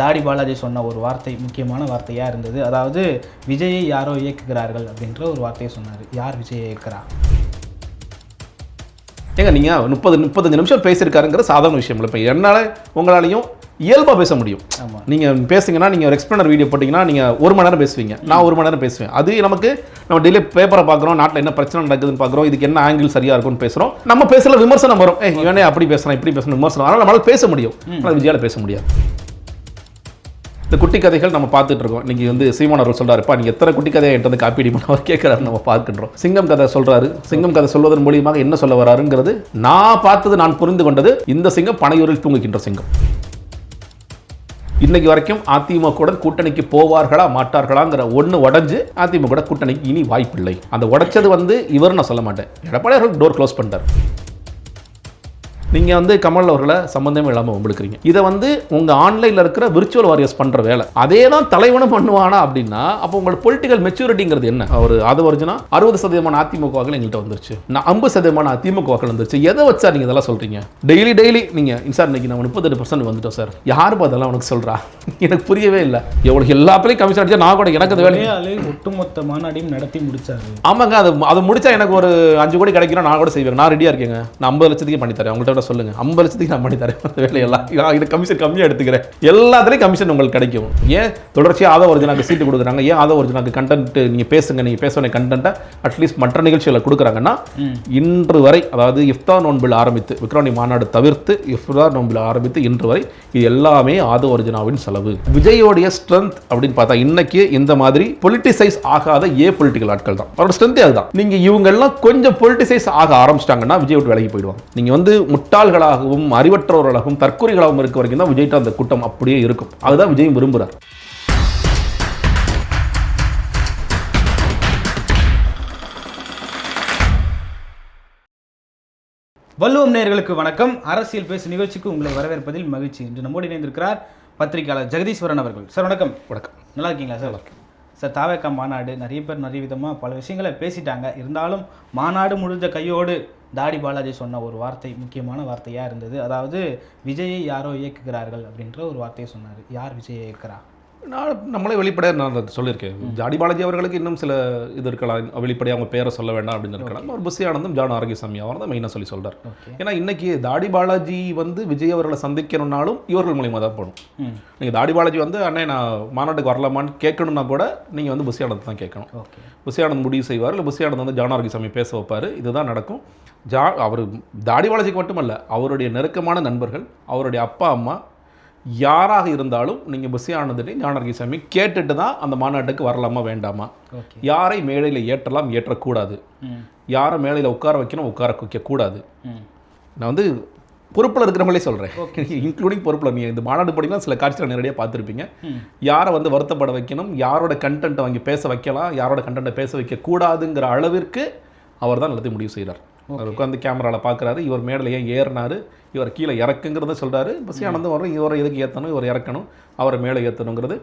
தாடி பாலாஜி சொன்ன ஒரு வார்த்தை முக்கியமான வார்த்தையாக இருந்தது. அதாவது விஜயை யாரோ இயக்குகிறார்கள் அப்படின்ற ஒரு வார்த்தையை சொன்னார். யார் விஜயை இயக்குறா? ஏங்க நீங்கள் முப்பது முப்பத்தஞ்சு நிமிஷம் பேசியிருக்காருங்கிற சாதாரண விஷயம் இல்லை. இப்போ என்னால் உங்களாலையும் இயல்பாக பேச முடியும். ஆமாம் நீங்கள் பேசுங்கன்னா நீங்கள் ஒரு எக்ஸ்பிளனர் வீடியோ போட்டிங்கன்னா நீங்கள் ஒரு மணி நேரம் பேசுவீங்க. நான் ஒரு மணி நேரம் பேசுவேன். அது நமக்கு நம்ம டெய்லி பேப்பரை பார்க்குறோம் நாட்டில் என்ன பிரச்சனை நடக்குதுன்னு பார்க்குறோம் இதுக்கு என்ன ஆங்கிள் சரியாக இருக்கும்னு பேசுகிறோம் நம்ம பேசல விமர்சனம் வரும். ஏய் இவனே அப்படி பேசுகிறான் இப்படி பேசணும் விமர்சனம். அதனால் நம்மளால் பேச முடியும். ஆனால் விஜயால பேச முடியாது. இந்த குட்டி கதைகள் நம்ம பார்த்துட்டு இருக்கோம். இன்னைக்கு வந்து சீமான் அவர்கள் சொல்றாருப்பா நீங்க எத்தனை குட்டி கதையை என்கிட்ட வந்து காப்பீடு பண்ண அவர் கேட்கிறாரு. நம்ம பார்க்கின்றோம். சிங்கம் கதை சொல்றாரு. சிங்கம் கதை சொல்வதன் மூலியமாக என்ன சொல்ல வராருங்கிறது நான் பார்த்தது நான் புரிந்து கொண்டது இந்த சிங்கம் பனையூரில் தூங்குகின்ற சிங்கம். இன்னைக்கு வரைக்கும் அதிமுக கூட்டணிக்கு போவார்களா மாட்டார்களாங்கிற ஒன்று உடஞ்சு அதிமுக கூட்டணிக்கு இனி வாய்ப்பில்லை. அந்த உடைச்சது வந்து இவர் நான் சொல்ல மாட்டேன். எடப்பாடி அவர்கள் டோர் க்ளோஸ் பண்ணிட்டார். நீங்கள் வந்து கமல் அவர்களை சம்மந்தமே இல்லாமல் வம்பிழுக்கிறீங்க. இதை வந்து உங்கள் ஆன்லைனில் இருக்கிற விர்ச்சுவல் வாரியர்ஸ் பண்ணுற வேலை. அதே தான் தலைவனும் பண்ணுவானா அப்படின்னா அப்போ உங்களோட பொலிட்டிக்கல் மெச்சூரிட்டிங்கிறது என்ன? ஒரு அது வருச்சுன்னா அறுபது சதவீதமான அதிமுக வாக்கள் எங்கள்கிட்ட வந்துருச்சு. நான் ஐம்பது சதவீதமான அதிமுக வாக்கள் வந்துருச்சு. எதை வச்சா நீங்கள் இதெல்லாம் சொல்கிறீங்க டெய்லி டெய்லி நீங்கள் சார் இன்னைக்கு நான் முப்பத்தெட்டு பர்சன்ட் வந்துட்டோம் சார். யார் அதெல்லாம் உனக்கு சொல்கிறா எனக்கு புரியவே இல்லை. எவ்வளோ எல்லாத்துலேயும் கமிஷன் அடிச்சா நான் கூட எனக்கு அது வேலை ஒரே ஆளு ஒட்டுமொத்த மாநாடையும் நடத்தி முடிச்சாரு. ஆமாங்க அது அது முடிச்சா எனக்கு ஒரு அஞ்சு கோடி கிடைக்கணும் நான் கூட செய்வேன் நான் ரெடியாக இருக்கேங்க. நான் ஐம்பது லட்சத்துக்கு பண்ணி தரேன் உங்கள்கிட்ட சொல்லுங்க. ஐம்பது லட்சத்துக்கு நான் பண்ணி தரேன். அந்த வேலையெல்லாம். நான் இது கமிஷன் கம்மியாக எடுத்துக்கிறேன். எல்லாத்துலேயும் கமிஷன் உங்களுக்கு கிடைக்கும். ஏன்? தொடர்ச்சியாக ஆதவ ஒரிஜினாக்கு சீட்டு கொடுக்குறாங்க. ஏன் ஆதவ ஒரிஜினாக்கு கண்டென்ட் நீங்கள் பேசுங்க நீங்கள் பேச வேண்டிய கண்டென்ட்டை அட்லீஸ்ட் மற்ற நிகழ்ச்சிகளை கொடுக்குறாங்கன்னா இன்று வரை அதாவது இஃப்தார் நோன்பில் ஆரம்பித்து விக்ரவாணி மாநாடு தவிர்த்து இஃப்தார் நோன்பில் ஆரம்பித்து இன்று வரை இது எல்லாமே ஆதவ ஒரிஜினாவின் செலவு. விஜயோடைய ஸ்ட்ரென்த் அப்படின்னு பார்த்தா இன்னைக்கு இந்த மாதிரி பொலிட்டிசைஸ் ஆகாத ஏ பொலிட்டிக்கல் ஆட்கள் தான். அவரோட ஸ்ட்ரென்த்தே அதுதான். நீங்க இவங்க எல்லாம் கொஞ்சம் பொலிட்டிசைஸ் ஆக ஆரம்பிச்சிட்டாங்கன்னா விஜய் விட்டு விலகி போயிடுவாங்க. நீங்க வந்து முட்டாள்களாகவும் அறிவற்றவர்களாகவும் தற்கொலைகளாகவும் இருக்க வரைக்கும் தான் விஜய்கிட்ட அந்த கூட்டம் அப்படியே இருக்கும். அதுதான் விஜயும் விரும்புகிறார் வள்ளுவம் நேயர்களுக்கு வணக்கம். அரசியல் பேசு நிகழ்ச்சிக்கு உங்களை வரவேற்பதில் மகிழ்ச்சி. இன்று நம்மோடு இணைந்திருக்கிறார் பத்திரிகையாளர் ஜெகதீஸ்வரன் அவர்கள். சார் வணக்கம். வணக்கம். நல்லா இருக்கீங்களா சார்? சார் தாவேக்கா மாநாடு நிறைய பேர் நிறைய விதமாக பல விஷயங்களை பேசிட்டாங்க. இருந்தாலும் மாநாடு முடிஞ்ச கையோடு தாடி பாலாஜி சொன்ன ஒரு வார்த்தை முக்கியமான வார்த்தையாக இருந்தது. அதாவது விஜயை யாரோ இயக்குகிறார்கள் அப்படின்ற ஒரு வார்த்தையை சொன்னார். யார் விஜயை இயக்குறா? நான் நம்மளே வெளிப்படையாக நான் சொல்லியிருக்கேன். ஜாடி பாலாஜி அவர்களுக்கு இன்னும் சில இது இருக்கலாம். வெளிப்படையாக அவங்க பேரை சொல்ல வேண்டாம் அப்படின்னு இருக்கலாம். அவர் புசி ஆனந்தும் ஜான் ஆரோக்கியசாமி அவர் தான் மெயினாக சொல்லி சொல்றார். ஓகே. ஏன்னா இன்னைக்கு தாடி பாலாஜி வந்து விஜய் அவர்களை சந்திக்கணும்னாலும் இவர்கள் மூலியமாக தான் போகணும். நீங்கள் தாடி பாலாஜி வந்து அண்ணே நான் மாநாட்டுக்கு வரலாமான்னு கேட்கணும்னா கூட நீங்கள் வந்து புசி ஆனந்த் தான் கேட்கணும். புசி ஆனந்த் முடிவு செய்வார். இல்லை புசி ஆனந்த் வந்து ஜான் ஆரோக்கியசாமி பேச வைப்பார். இதுதான் நடக்கும். ஜா அவர் தாடி பாலாஜிக்கு மட்டுமல்ல அவருடைய நெருக்கமான நண்பர்கள் அவருடைய அப்பா அம்மா யாராக இருந்தாலும் நீங்கள் ஆனந்தையும் ஜான் ஆரோக்கியசாமி கேட்டுட்டு தான் அந்த மாநாட்டுக்கு வரலாமா வேண்டாமா? யாரை மேடையில் ஏற்றலாம் ஏற்றக்கூடாது. யாரை மேடையில் உட்கார வைக்கணும் உட்கார வைக்கக்கூடாது. நான் வந்து பொறுப்பில் இருக்கிறவங்களே சொல்கிறேன் இன்க்ளூடிங் பொறுப்பில். நீங்கள் இந்த மாநாடு படிக்கலாம் சில காட்சிகளை நேரடியாக பார்த்துருப்பீங்க. யாரை வந்து வருத்தப்பட வைக்கணும் யாரோட கண்டென்ட்டை வாங்கி பேச வைக்கலாம் யாரோட கண்டென்ட்டை பேச வைக்கக்கூடாதுங்கிற அளவிற்கு அவர் தான் எல்லாத்தையும் முடிவு செய்கிறார் அவர் உட்காந்து கேமராவில் பார்க்குறாரு இவர் மேடையில் ஏன் ஏறினாரு இவர் கீழே இறக்குங்கிறத சொல்கிறாரு பஸ் ஆனந்தம் வரும் இவரை எதுக்கு ஏற்றணும் இவர் இறக்கணும் அவரை மேலே ஏற்றணுங்கிறது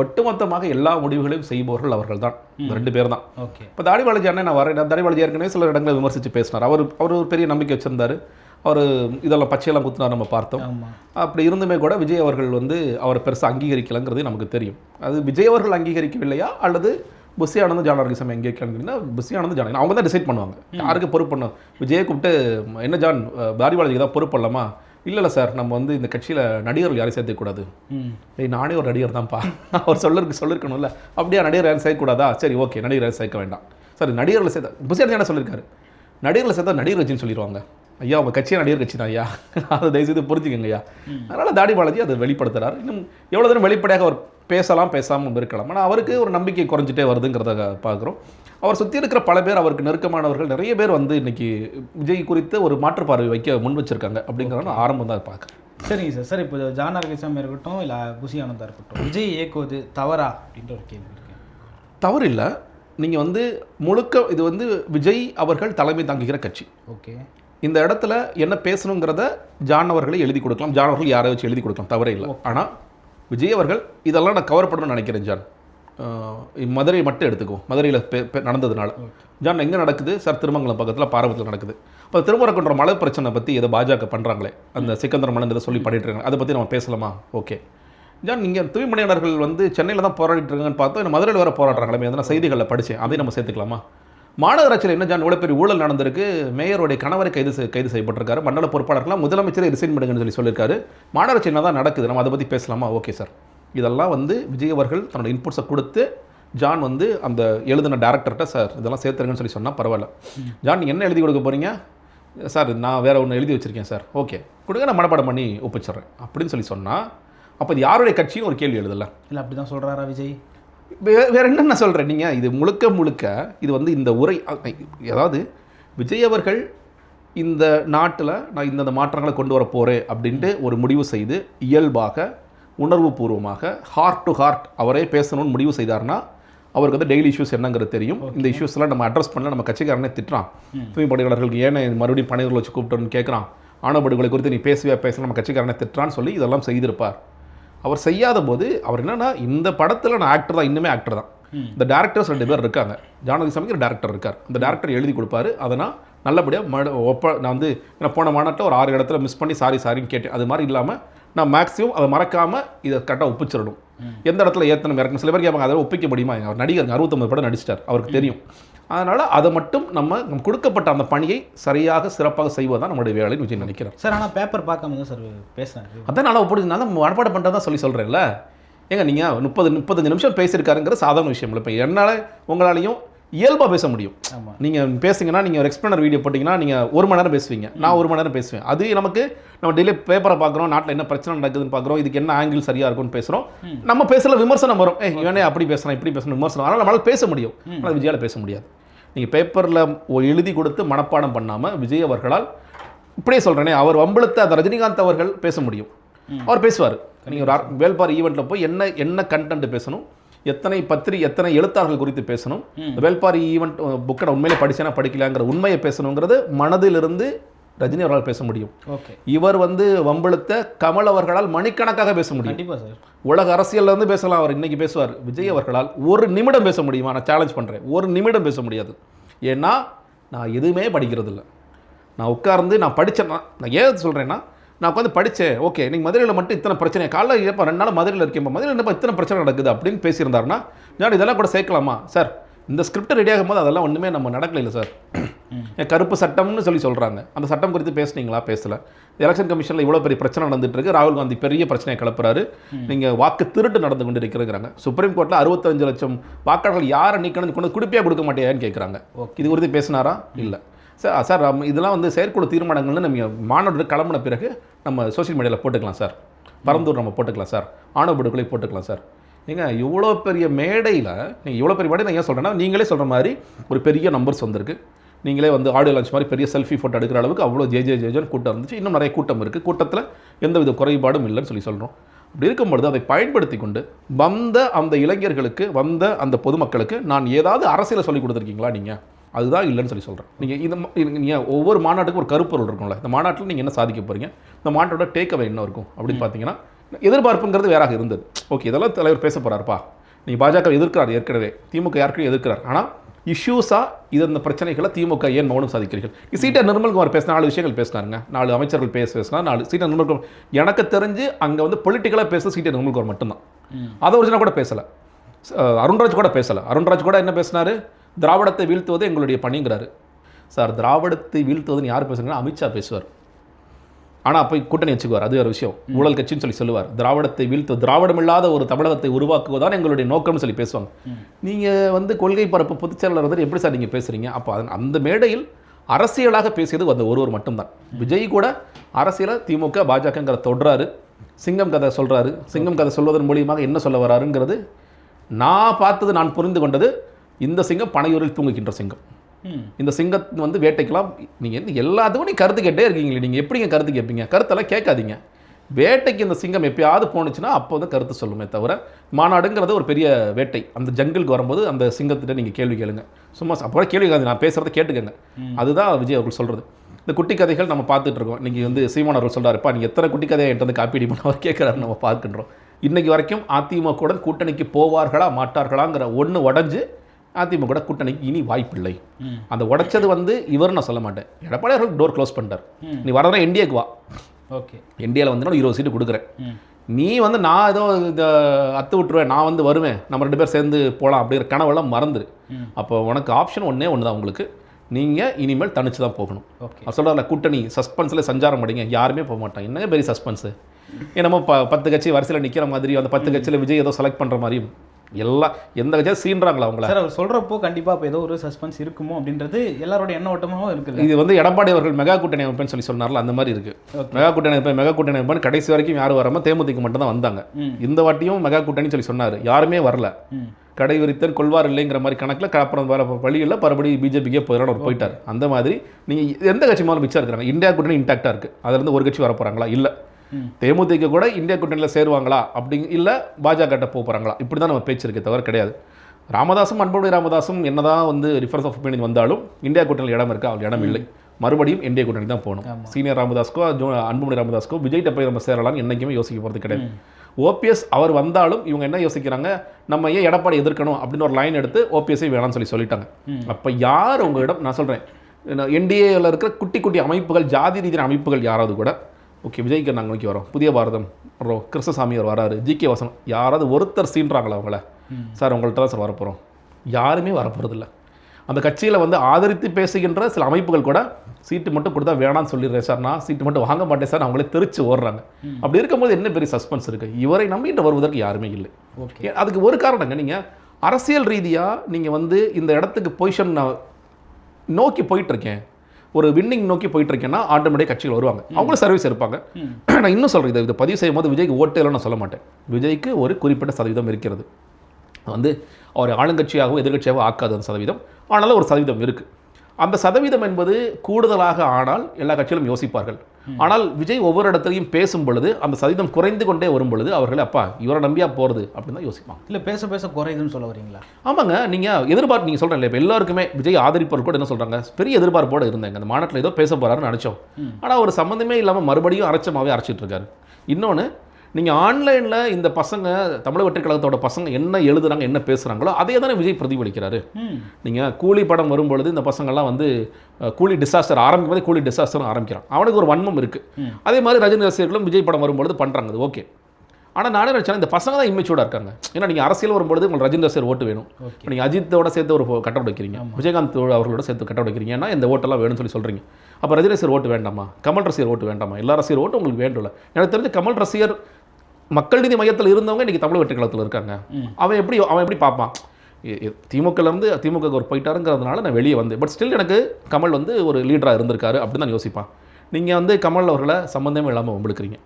ஒட்டுமொத்தமாக எல்லா முடிவுகளையும் செய்பவர்கள் அவர்கள் தான் ரெண்டு பேர் தான் ஓகே. இப்போ தாடி பாலாஜி அண்ணன் நான் வரேன். தாடி பாலாஜி ஏற்கனவே சில இடங்களை விமர்சித்து பேசினார். அவர் அவர் ஒரு பெரிய நம்பிக்கை வச்சிருந்தாரு. அவர் இதெல்லாம் பச்சையெல்லாம் குத்துனார் நம்ம பார்த்தோம். அப்படி இருந்துமே கூட விஜய் அவர்கள் வந்து அவரை பெருசாக அங்கீகரிக்கலங்கிறது நமக்கு தெரியும். அது விஜய் அவர்கள் அங்கீகரிக்கவில்லையா? அல்லது புஷி ஆனந்தும் ஜான் ஆரோக்கியசாமி அங்கீகரிக்கலன்னா புஷி ஆனந்தும் ஜான் அவங்க தான் டிசைட் பண்ணுவாங்க. யாருக்கு பொறுப்பு பண்ணும் விஜயை கூப்பிட்டு என்ன ஜான் தாடி பாலாஜிக்கு தான் பொறுப்பு பண்ணலாமா? இல்லை இல்லை சார் நம்ம வந்து இந்த கட்சியில் நடிகர்கள் யாரையும் சேர்த்துக்கூடாது ஏய் நானே ஒரு நடிகர் தான்ப்பா அவர் சொல்லிருக்கு சொல்லிருக்கணும்ல. அப்படியா நடிகர் யாரும் சேர்க்கக்கூடாதா? சரி ஓகே நடிகர் யாரும் சேர்க்க வேண்டாம். சரி நடிகர்களை சேர்த்தா புசியானது என்ன சொல்லியிருக்காரு நடிகர்களை சேர்த்தா நடிகர் கட்சின்னு சொல்லிடுவாங்க. ஐயா உங்கள் கட்சியே நடிகர் கட்சி தான் ஐயா. அதை தயவுசெய்து புரிஞ்சுக்கங்க ஐயா. அதனால் தாடி பாலாஜி அதை வெளிப்படுத்துறாரு. இன்னும் எவ்வளோ தூரம் வெளிப்படையாக அவர் பேசலாம் பேசாமல் இருக்கலாம். ஆனால் அவருக்கு ஒரு நம்பிக்கை குறைஞ்சிட்டே வருதுங்கிறத பார்க்குறோம். அவர் சுற்றி இருக்கிற பல பேர் அவருக்கு நெருக்கமானவர்கள் நிறைய பேர் வந்து இன்னைக்கு விஜய் குறித்து ஒரு மாற்று பார்வை வைக்க முன் வச்சிருக்காங்க அப்படிங்கிறத நான் ஆரம்பம் தான் பார்க்குறேன். சரிங்க சார். சார் இப்போ ஜான் ஆரோக்கியசாமி இருக்கட்டும் இல்லை புசி ஆனந்தா இருக்கட்டும் விஜய் இயக்குவது தவறா அப்படின்ற ஒரு கேள்வி இருக்கு. தவறு இல்லை நீங்கள் வந்து முழுக்க இது வந்து விஜய் அவர்கள் தலைமை தாங்குகிற கட்சி. ஓகே. இந்த இடத்துல என்ன பேசணுங்கிறத ஜான் அவர்களை எழுதி கொடுக்கலாம். ஜான் அவர்கள் யாரை வச்சு எழுதி கொடுக்கலாம்? தவறே இல்லை. ஆனால் விஜய் அவர்கள் இதெல்லாம் நான் கவர் பண்ணணும்னு நினைக்கிறேன் ஜான். மதுரை மட்டும் எடுத்துக்குவோம் மதுரையில் நடந்ததுனால. ஜான் எங்கே நடக்குது? சார் திருமங்கலம் பக்கத்தில் பார்வத்தில் நடக்குது. இப்போ திருமுறைக்குன்ற மலை பிரச்சனை பற்றி ஏதோ பாஜக பண்ணுறாங்களே அந்த சிக்கந்தர் மலை இதை சொல்லி பண்ணிட்டு இருக்காங்க அதை பற்றி நம்ம பேசலாமா? ஓகே. ஜான் நீங்கள் தூய்மணியாளர்கள் வந்து சென்னையில் தான் போராடிட்டு இருக்காங்கன்னு பார்த்தோம் மதுரையில் வர போராடுறாங்களே எதனா செய்திகளில் படித்தேன் அதையும் நம்ம சேர்த்துக்கலாமா? மாநகராட்சியில் என்ன ஜான் இவ்வளோ பெரிய ஊழல் நடந்திருக்கு? மேயருடைய கணவரை கைது கைது செய்யப்பட்டிருக்காரு. மண்டல பொறுப்பாளர்கள்லாம் முதலமைச்சரை ரிசைன் பண்ணுங்கன்னு சொல்லி சொல்லியிருக்காரு. மாநகராட்சி என்ன தான் நடக்குது? நம்ம அதை பற்றி பேசலாமா? Okay sir. இதெல்லாம் வந்து விஜய் அவர்கள் தன்னோட இன்புட்ஸை கொடுத்து ஜான் வந்து அந்த எழுதின டேரக்டர்கிட்ட சார் இதெல்லாம் சேர்த்துருங்கன்னு சொல்லி சொன்னால் பரவாயில்ல. ஜான் நீங்கள் என்ன எழுதி கொடுக்க போகிறீங்க சார் நான் வேறு ஒன்று எழுதி வச்சுருக்கேன் சார். ஓகே கொடுங்க நான் மனப்பாடம் பண்ணி ஒப்பிச்சிட்றேன். அப்படின்னு சொல்லி சொன்னால் அப்போ இது யாருடைய கட்சியும் ஒரு கேள்வி எழுதலை. இல்லை அப்படி தான் சொல்கிறாரா விஜய்? வேற என்ன நான் சொல்கிறேன் நீங்கள் இது முழுக்க முழுக்க இது வந்து இந்த உரை அதாவது விஜய் அவர்கள் இந்த நாட்டில் நான் இந்தந்த மாற்றங்களை கொண்டு வர போகிறேன் அப்படின்ட்டு ஒரு முடிவு செய்து இயல்பாக உணர்வுபூர்வமாக ஹார்ட் டு ஹார்ட் அவரே பேசணும்னு முடிவு செய்தார்னா அவருக்கு வந்து டெய்லி இஷ்யூஸ் என்னங்கிறது தெரியும். இந்த இஷ்யூஸ்லாம் நம்ம அட்ரஸ் பண்ணல நம்ம கட்சிக்காரனே திட்டுறான். தூய்மை பணியாளர்களுக்கு ஏன் மறுபடியும் பணிகளை வச்சு கூப்பிட்டோன்னு கேட்குறான் ஆணவப்படுகொலை குறித்து நீ பேசுவியா பேசலாம் நம்ம கட்சிக்காரனே திட்டுறான்னு சொல்லி இதெல்லாம் செய்திருப்பார். அவர் செய்யாத போது அவர் என்னன்னா இந்த படத்தில் நான் ஆக்டர் தான் இன்னுமே ஆக்டர் தான். இந்த டேரக்டர்ஸ் ரெண்டு பேர் இருக்காங்க. ஜானகி சாமிக்கு ஒரு டேரக்டர் இருக்கார். அந்த டேரக்டர் எழுதி கொடுப்பாரு. அதை நான் நல்லபடியாக மட ஒப்ப நான் வந்து நான் போன மாநாட்டில் ஒரு ஆறு இடத்துல மிஸ் பண்ணி சாரி சாரின்னு கேட்டேன். அது மாதிரி இல்லாமல் நான் மேக்ஸிமம் அதை மறக்காமல் இதை கரெக்டாக ஒப்பிச்சிடணும். எந்த இடத்துல ஏற்றணும் இறக்கணும்? சில பேர் கேட்பாங்க அதை ஒப்பிக்க முடியுமா அவர் நடிகர் அறுபத்தொம்பது படம் நடிச்சிட்டார் அவருக்கு தெரியும். அதனால் அதை மட்டும் நம்ம கொடுக்கப்பட்ட அந்த பணியை சரியாக சிறப்பாக செய்வதுதான் நம்மளுடைய வேலைன்னு விஜய் நினைக்கிறேன் சார் ஆனால் பேப்பர் பார்க்காம சார் பேசுகிறேன் அதான் நல்லா பிடிச்சதுனால மனப்பாடம் பண்ணுறதா சொல்லி சொல்கிறேன்ல ஏங்க நீங்கள் முப்பது முப்பத்தஞ்சு நிமிஷம் பேசியிருக்காருங்கிற சாதாரண விஷயம் இல்லை. இப்போ என்னால் உங்களாலையும் இயல்பாக பேச முடியும். நீங்கள் பேசுங்கன்னா நீங்கள் ஒரு எக்ஸ்பிளனர் வீடியோ போட்டிங்கன்னா நீங்கள் ஒரு மணி நேரம் பேசுவீங்க. நான் ஒரு மணி நேரம் பேசுவேன். அது நமக்கு நம்ம டெய்லி பேப்பரை பார்க்குறோம் நாட்டில் என்ன பிரச்சனை நடக்குதுன்னு பார்க்குறோம் இதுக்கு என்ன ஆங்கிள் சரியாக இருக்கும்னு பேசுகிறோம் நம்ம பேசல விமர்சனம் வரும். ஏய் இவனே அப்படி பேசுகிறான் இப்படி பேசணும் விமர்சனம் அதனால் நம்மளால் பேச முடியும். ஆனால் விஜயால் பேச முடியாது. நீங்கள் பேப்பரில் எழுதி கொடுத்து மனப்பாடம் பண்ணாமல் விஜய் அவர்களால் இப்படியே சொல்கிறேனே அவர் வம்பிழுத்த அந்த ரஜினிகாந்த் அவர்கள் பேச முடியும். அவர் பேசுவார். நீங்கள் ஒரு வேல்பாரி ஈவெண்ட்டில் போய் என்ன என்ன கண்டென்ட் பேசணும்? எத்தனை பத்திரி எத்தனை எழுத்தாளர்கள் குறித்து பேசணும்? வேல்பாரி ஈவெண்ட் புக்கை உண்மையிலே படிச்சேனா படிக்கலாங்கிற உண்மையை பேசணுங்கிறது மனதிலிருந்து ரஜினி அவர்களால் பேச முடியும். ஓகே. இவர் வந்து வம்பிழுத்த கமல் அவர்களால் மணிக்கணக்காக பேச முடியும். உலக அரசியல்ல இருந்து பேசலாம் அவர். இன்னைக்கு பேசுவார் விஜய் அவர்களால். ஒரு நிமிடம் பேச முடியுமா? நான் சேலஞ்ச் பண்ணுறேன் ஒரு நிமிடம் பேச முடியாது. ஏன்னா நான் எதுவுமே படிக்கிறது இல்ல நான் உட்கார்ந்து நான் படித்தேன் நான் ஏன் சொல்கிறேன்னா நான் உட்காந்து படித்தேன் ஓகே நீங்கள் மதுரையில் மட்டும் இத்தனை பிரச்சனை. காலைல ஏப்பா ரெண்டு நாள் மதுரையில் இருக்கேன். மதுரையில் என்னப்பா இத்தனை பிரச்சனை நடக்குது அப்படின்னு பேசியிருந்தாருன்னா நான் இதெல்லாம் கூட சேர்க்கலாமா? சார் இந்த ஸ்கிரிப்ட் ரெடி ஆகும்போது அதெல்லாம் ஒன்றுமே நம்ம நடக்கல இல்லை சார் கருப்பு சட்டம்னு சொல்லி சொல்கிறாங்க அந்த சட்டம் குறித்து பேசுனீங்களா? பேசல. எலெக்ஷன் கமிஷனில் இவ்வளோ பெரிய பிரச்சனை நடந்துட்டு இருக்கு ராகுல் காந்தி பெரிய பிரச்சனையை கிளப்புறாரு. நீங்கள் வாக்கு திருட்டு நடந்து கொண்டு இருக்கிறாங்க சுப்ரீம் கோர்ட்டில் அறுபத்தஞ்சு லட்சம் வாக்காளர்கள் யாரை நீக்கணும் கொண்டு குடிப்பியா கொடுக்க மாட்டேயான்னு கேட்குறாங்க இது குறித்து பேசினாரா? இல்லை. சார் சார் இதெல்லாம் வந்து செயற்குழு தீர்மானங்கள்னு நம்ம மாநாடு கிளம்புன பிறகு நம்ம சோஷியல் மீடியாவில் போட்டுக்கலாம் சார். பரந்தூர் நம்ம போட்டுக்கலாம் சார். ஆணவ படுகொலை போட்டுக்கலாம் சார். ஏங்க இவ்வளோ பெரிய மேடையில் நீங்கள் இவ்வளோ பெரிய மேடை நான் ஏன் சொல்கிறேன்னா நீங்களே சொல்கிற மாதிரி ஒரு பெரிய நம்பர்ஸ் வந்திருக்கு. நீங்களே வந்து ஆடியோ லான்ச் மாதிரி பெரிய செல்ஃபி ஃபோட்டோ எடுக்கிற அளவுக்கு அவ்வளோ ஜே ஜே ஜேஜன் கூட்டம் இருந்துச்சு. இன்னும் நிறைய கூட்டம் இருக்குது கூட்டத்தில் எந்தவித குறைபாடும் இல்லைன்னு சொல்லி சொல்கிறோம் அப்படி இருக்கும்பொழுது அதை பயன்படுத்தி கொண்டு வந்த அந்த இளைஞர்களுக்கு வந்த அந்த பொதுமக்களுக்கு நான் ஏதாவது அரசியலை சொல்லி கொடுத்துருக்கீங்களா நீங்கள் அதுதான் இல்லைன்னு சொல்லி சொல்கிறேன் நீங்கள் இந்த நீங்கள் ஒவ்வொரு மாநாட்டுக்கும் ஒரு கருப்பொருள் இருக்கும்ல இந்த மாநாட்டில் நீங்கள் என்ன சாதிக்க போகிறீங்க இந்த மாநாட்டோட டேக் அவே என்ன இருக்கும்? அப்படின்னு பார்த்தீங்கன்னா எதிர்பார்ப்புங்கிறது வேறாக இருந்தது. ஓகே இதெல்லாம் தலைவர் பேச போகிறாருப்பா நீங்கள் பாஜக எதிர்க்கிறார் ஏற்கனவே. திமுக யாருக்கும் எதிர்க்கிறார். ஆனால் இஷ்யூஸாக இது இந்த பிரச்சனைகளை திமுக ஏன் மௌனம் சாதிக்கிறீர்கள்? சீட்டர் நிர்மல்குமார் பேசின நாலு விஷயங்கள் பேசினாருங்க. நாலு அமைச்சர்கள் பேச பேசினா நாலு சீட்டர் நிர்மல்குமார் எனக்கு தெரிஞ்சு அங்கே வந்து பொலிட்டிக்கலாக பேச சீட்டர் நிர்மல்குமார் மட்டும்தான். அதை ஒரிஜினல் கூட பேசலை. அருண்ராஜ் கூட பேசலை. அருண்ராஜ் கூட என்ன பேசினாரு? திராவிடத்தை வீழ்த்துவது எங்களுடைய பணிங்கிறாரு. சார் திராவிடத்தை வீழ்த்துவதுன்னு யார் பேசுகிறாங்கன்னா அமித்ஷா பேசுவார். ஆனால் அப்போ கூட்டணி வச்சுக்குவார். அது வேறு விஷயம். ஊழல் கட்சின்னு சொல்லி சொல்லுவார். திராவிடத்தை வீழ்த்து திராவிடம் இல்லாத ஒரு தமிழகத்தை உருவாக்குவதுதான் எங்களுடைய நோக்கம்னு சொல்லி பேசுவாங்க. நீங்கள் வந்து கொள்கை பரப்பு பொதுச்செயலாளர் வந்து எப்படி சார் நீங்கள் பேசுகிறீங்க அப்போ அதன் அந்த மேடையில் அரசியலாக பேசியது அந்த ஒருவர் மட்டும்தான். விஜய் கூட அரசியலை திமுக பாஜகங்கிற தொடராரு சிங்கம் கதை சொல்கிறாரு சிங்கம் கதை சொல்வதன் மூலியமாக என்ன சொல்ல வராருங்கிறது நான் பார்த்தது நான் புரிந்து கொண்டது இந்த சிங்கம் பனையூரில் தூங்குகின்ற சிங்கம். இந்த சிங்கத்தை வந்து வேட்டைக்கெல்லாம் நீங்கள் வந்து எல்லாத்துக்கும் நீ கருத்து கேட்டே இருக்கீங்களே நீங்கள் எப்படிங்க கருத்து கேட்பீங்க? கருத்தெல்லாம் கேட்காதீங்க. வேட்டைக்கு இந்த சிங்கம் எப்பயாவது போணுச்சுன்னா அப்போ வந்து கருத்து சொல்லுமே தவிர மாநாடுங்கிறது ஒரு பெரிய வேட்டை. அந்த ஜங்கிளுக்கு வரும்போது அந்த சிங்கத்திட்ட நீங்கள் கேள்வி கேளுங்க. சும்மா அப்போ கேள்வி கேட்காது நான் பேசுகிறத கேட்டுக்கங்க. அதுதான் விஜய் அவர்கள் சொல்கிறது இந்த குட்டி கதைகள் நம்ம பார்த்துட்டு இருக்கோம். இன்னைக்கு வந்து சீமான் அவர்கள் சொல்கிறாருப்பா நீ எத்தனை குட்டி கதையை என்கிட்ட வந்து காப்பீடு பண்ண அவர் கேட்குறாரு நம்ம பார்க்கின்றோம். இன்னைக்கு வரைக்கும் அதிமுகவுடன் கூட்டணிக்கு போவார்களா மாட்டார்களாங்கிற ஒன்று உடஞ்சு அதிமுக கூட கூட்டணிக்கு இனி வாய்ப்பில்லை. அந்த உடைச்சது வந்து இவர் நான் சொல்ல மாட்டேன். எடப்பாடி அவர்கள் டோர் க்ளோஸ் பண்ணிட்டார். நீ வரதுனா என்டிஏக்கு வா. ஓகே. என்டிஏல வந்து இருபது சீட்டு கொடுக்குறேன். நீ வந்து நான் ஏதோ இந்த அத்து விட்டுருவேன் நான் வந்து வருவேன். நம்ம ரெண்டு பேர் சேர்ந்து போகலாம் அப்படிங்கிற கனவெல்லாம் மறந்துரு. அப்போ உனக்கு ஆப்ஷன் ஒன்றே ஒன்று தான் உங்களுக்கு. நீங்கள் இனிமேல் தனிச்சு தான் போகணும். ஓகே. அவர் சொல்கிறார்ல கூட்டணி சஸ்பென்ஸில் சஞ்சாரம் அடிங்க யாருமே போக மாட்டாங்க. என்னங்க பெரிய சஸ்பென்ஸு என்னமோ ப பத்து கட்சி வரிசையில் நிற்கிற மாதிரி அந்த பத்து கட்சியில் விஜய் ஏதோ செலக்ட் பண்ணுற மாதிரியும். எல்லாம் எந்த கட்சியாக சீன்றாங்களா அவங்கள? சார் அவர் சொல்றப்போ கண்டிப்பா இப்போ ஏதோ ஒரு சஸ்பென்ஸ் இருக்குமோ அப்படின்றது எல்லாரோட எண்ண ஓட்டமாகவும் இருக்குது. இது வந்து எடப்பாடி அவர்கள் மெகா கூட்டணி அமைப்புன்னு சொல்லி சொன்னார்ல அந்த மாதிரி இருக்கு. Okay. மெகா கூட்டணி அமைப்பு மெகா கூட்டணி அமைப்புன்னு கடைசி வரைக்கும் யாரும் வராமல் தேமுதிக மட்டும் தான் வந்தாங்க இந்த வாட்டியும் மெகா கூட்டணி சொல்லி சொன்னார். யாருமே வரல. கடை விரித்தன் கொள்வார் இல்லைங்கிற மாதிரி கணக்கில் அப்புறம் வர வழியில் மறுபடி பிஜேபிக்கே போயிடணும் அவர் போயிட்டார். அந்த மாதிரி நீங்கள் எந்த கட்சி முதல்ல மிச்சம் இருக்கிறாங்க? இந்தியா கூட்டணி இன்டாக்டாக இருக்குது அதுலேருந்து ஒரு கட்சி வர போகிறாங்களா இல்லை. தேமுதிக கூட இந்தியா கூட்டணியில் சேருவாங்களா? அப்படி இல்லை பாஜக கிட்ட போக போகிறாங்களா இப்படி தான் நம்ம பேச்சு இருக்கே தவிர கிடையாது. ராமதாசும் அன்புமணி ராமதாசும் என்னதான் வந்து ரிஃபரன்ஸ் ஆஃப் ஒப்பீனியன் வந்தாலும் இந்தியா கூட்டணியில் இடம் இருக்கா? அவள் இடம் இல்லை. மறுபடியும் இந்தியா கூட்டணி தான் போகணும். சீனியர் ராமதாஸ்க்கோ அன்புமணி ராமதாஸ்க்கோ விஜய்கிட்ட போய் நம்ம சேரலாம்னு என்றைக்குமே யோசிக்க போகிறது கிடையாது. ஓபிஎஸ் அவர் வந்தாலும் இவங்க என்ன யோசிக்கிறாங்க? நம்ம ஏன் எடப்பாடி எதிர்க்கணும்? அப்படின்னு ஒரு லைன் எடுத்து ஓபிஎஸ்ஸை வேணாம்னு சொல்லி சொல்லிட்டாங்க. அப்போ யார் உங்களிடம் நான் சொல்கிறேன் என்டிஏல இருக்கிற குட்டி குட்டி அமைப்புகள் ஜாதி ரீதியான அமைப்புகள் யாராவது கூட ஓகே விஜய்க்கு நாங்கள் நோக்கி வரோம். புதிய பாரதம். வரோம் கிருஷ்ணசாமி அவர் வராரு. ஜி கே வசனம் யாராவது ஒருத்தர் சீன்றாங்களா அவங்கள. சார் உங்கள்கிட்ட தான் சார் வரப்போகிறோம் யாருமே வரப்போகிறதில்ல அந்த கட்சியில் வந்து ஆதரித்து பேசுகின்ற சில அமைப்புகள் கூட சீட்டு மட்டும் கொடுத்தா வேணாம்னு சொல்லிடுறேன் சார். நான் சீட்டு மட்டும் வாங்க மாட்டேன் சார். அவங்களே தெரிச்சு ஓடுறாங்க. அப்படி இருக்கும்போது என்ன பெரிய சஸ்பென்ஸ் இருக்குது இவரை நம்பிட்டு வருவதற்கு யாருமே இல்லை. ஓகே. அதுக்கு ஒரு காரணங்க. நீங்கள் அரசியல் ரீதியாக நீங்கள் வந்து இந்த இடத்துக்கு பொசிஷன் நான் நோக்கி போயிட்டு இருக்கேன். ஒரு வின்னிங் நோக்கி போயிட்டு இருக்கேன்னா ஆட்டோமேட்டிக் கட்சிகள் வருவாங்க. அவங்களும் சர்வீஸ் இருப்பாங்க. நான் இன்னும் சொல்கிறேன் இதை இதை பதிவு செய்யும் போது விஜய்க்கு ஓட்டு இல்லைன்னு நான் சொல்ல மாட்டேன். விஜய்க்கு ஒரு குறிப்பிட்ட சதவீதம் இருக்கிறது. வந்து அவர் ஆளுங்கட்சியாகவோ எதிர்கட்சியாகவோ ஆக்காத அந்த சதவீதம். ஆனாலும் ஒரு சதவீதம் இருக்குது அந்த சதவீதம் என்பது கூடுதலாக ஆனால் எல்லா கட்சிகளும் யோசிப்பார்கள். ஆனால் விஜய் ஒவ்வொரு இடத்துலையும் பேசும் பொழுது அந்த சதவீதம் குறைந்து கொண்டே வரும் பொழுது அவர்கள் அப்பா இவரை நம்பியா போகிறது அப்படின்னு தான் யோசிப்பாங்க. இல்ல பேச பேச குறையுதுன்னு சொல்ல வரீங்களா? ஆமாங்க நீங்கள் எதிர்பார்ப்பு நீங்கள் சொல்கிறேன் இப்போ எல்லாருக்குமே விஜய் ஆதரிப்பவர் கூட என்ன சொல்கிறாங்க பெரிய எதிர்பார்ப்போடு இருந்தாங்க. அந்த மாநாட்டில் ஏதோ பேச போகிறாருன்னு நினச்சோம். ஆனால் ஒரு சம்மந்தமே இல்லாமல் மறுபடியும் அரைச்சமாகவே அரைச்சிட்டு இருக்காரு. இன்னொன்று நீங்கள் ஆன்லைனில் இந்த பசங்க தமிழக வெற்றி கழகத்தோட பசங்க என்ன எழுதுறாங்க என்ன பேசுகிறாங்களோ அதே தானே விஜய் பிரதிபலிக்கிறாரு. நீங்கள் கூலி படம் வரும்பொழுது இந்த பசங்கள்லாம் வந்து கூலி டிசாஸ்டர் ஆரம்பிக்கும் போதே கூலி டிசாஸ்டர் ஆரம்பிக்கிறான். அவனுக்கு ஒரு வன்மம் இருக்குது. அதே மாதிரி ரஜினி ரசிகர்களும் விஜய் படம் வரும்பொழுது பண்ணுறாங்க அது ஓகே. ஆனால் நானே நினச்சேன் இந்த பசங்க தான் இம்மெச்சூர்டாக இருக்காங்க. ஏன்னா நீங்கள் அரசியல் வரும்பொழுது உங்களுக்கு ரஜினி ரசிகர் ஓட்டு வேணும். நீங்கள் அஜித்தோட சேர்த்து ஒரு கட்டவுட் வைக்கிறீங்க. விஜயகாந்த் அவர்களோட சேர்த்து கட்டவுட் வைக்கிறீங்க ஏன்னா இந்த ஓட்டெல்லாம் வேணும்னு சொல்லி சொல்கிறீங்க அப்போ ரஜினி ரசிகர் ஓட்டு வேண்டாமா? கமல் ரசிகர் ஓட்டு வேண்டாமா? எல்லா ரசிகர் ஓட்டு உங்களுக்கு வேண்டும்ல. எனக்கு தெரிஞ்ச கமல் ரசிகர் மக்கள் நீதி மையத்தில் இருந்தவங்க இன்றைக்கி தமிழ் வெற்றி கழகத்தில் இருக்காங்க. அவன் எப்படி அவன் எப்படி பார்ப்பான்? திமுகலேருந்து திமுக ஒரு போயிட்டாருங்கிறதுனால நான் வெளியே வந்தேன். பட் ஸ்டில் எனக்கு கமல் வந்து ஒரு லீடராக இருந்திருக்காரு அப்படின்னு தான் யோசிப்பான். நீங்கள் வந்து கமல் அவர்களை சம்மந்தமே இல்லாமல் வம்பிழுக்கிறீங்க.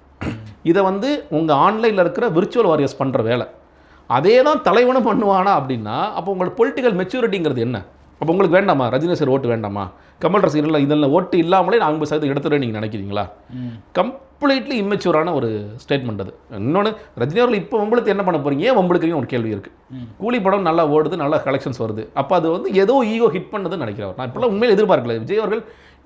இதை வந்து உங்கள் ஆன்லைனில் இருக்கிற விர்ச்சுவல் வாரியர்ஸ் பண்ணுற வேலை. அதே தான் தலைவனும் பண்ணுவானா அப்படின்னா அப்போ உங்களுக்கு பொலிட்டிக்கல் மெச்சூரிட்டிங்கிறது என்ன? அப்போ உங்களுக்கு வேண்டாமா? ரஜினி சார் ஓட்டு வேண்டாமா? கமல் ரசிகர்கள் இதில் ஓட்டு இல்லாமலே நான் ஐம்பது சதவீதம் எடுத்துடுவேன் நீங்கள் நினைக்கிறீங்களா? கம்ப்ளீட்லி இம்மெச்சூரான ஒரு ஸ்டேட்மெண்ட் அது. இன்னொன்று ரஜினி அவர்கள் இப்போ உங்களுக்கு என்ன பண்ண போறீங்க? ஏன் வம்பளுக்குறீங்க ஒரு கேள்வி இருக்குது. கூலி படம் நல்லா ஓடுது நல்லா கலெக்ஷன்ஸ் வருது. அப்போ அது வந்து ஏதோ ஈகோ ஹிட் பண்ணதுன்னு நினைக்கிறேன் நான் இப்போலாம் உண்மையில் எதிர்பார்க்கல. விஜய் அவர்கள்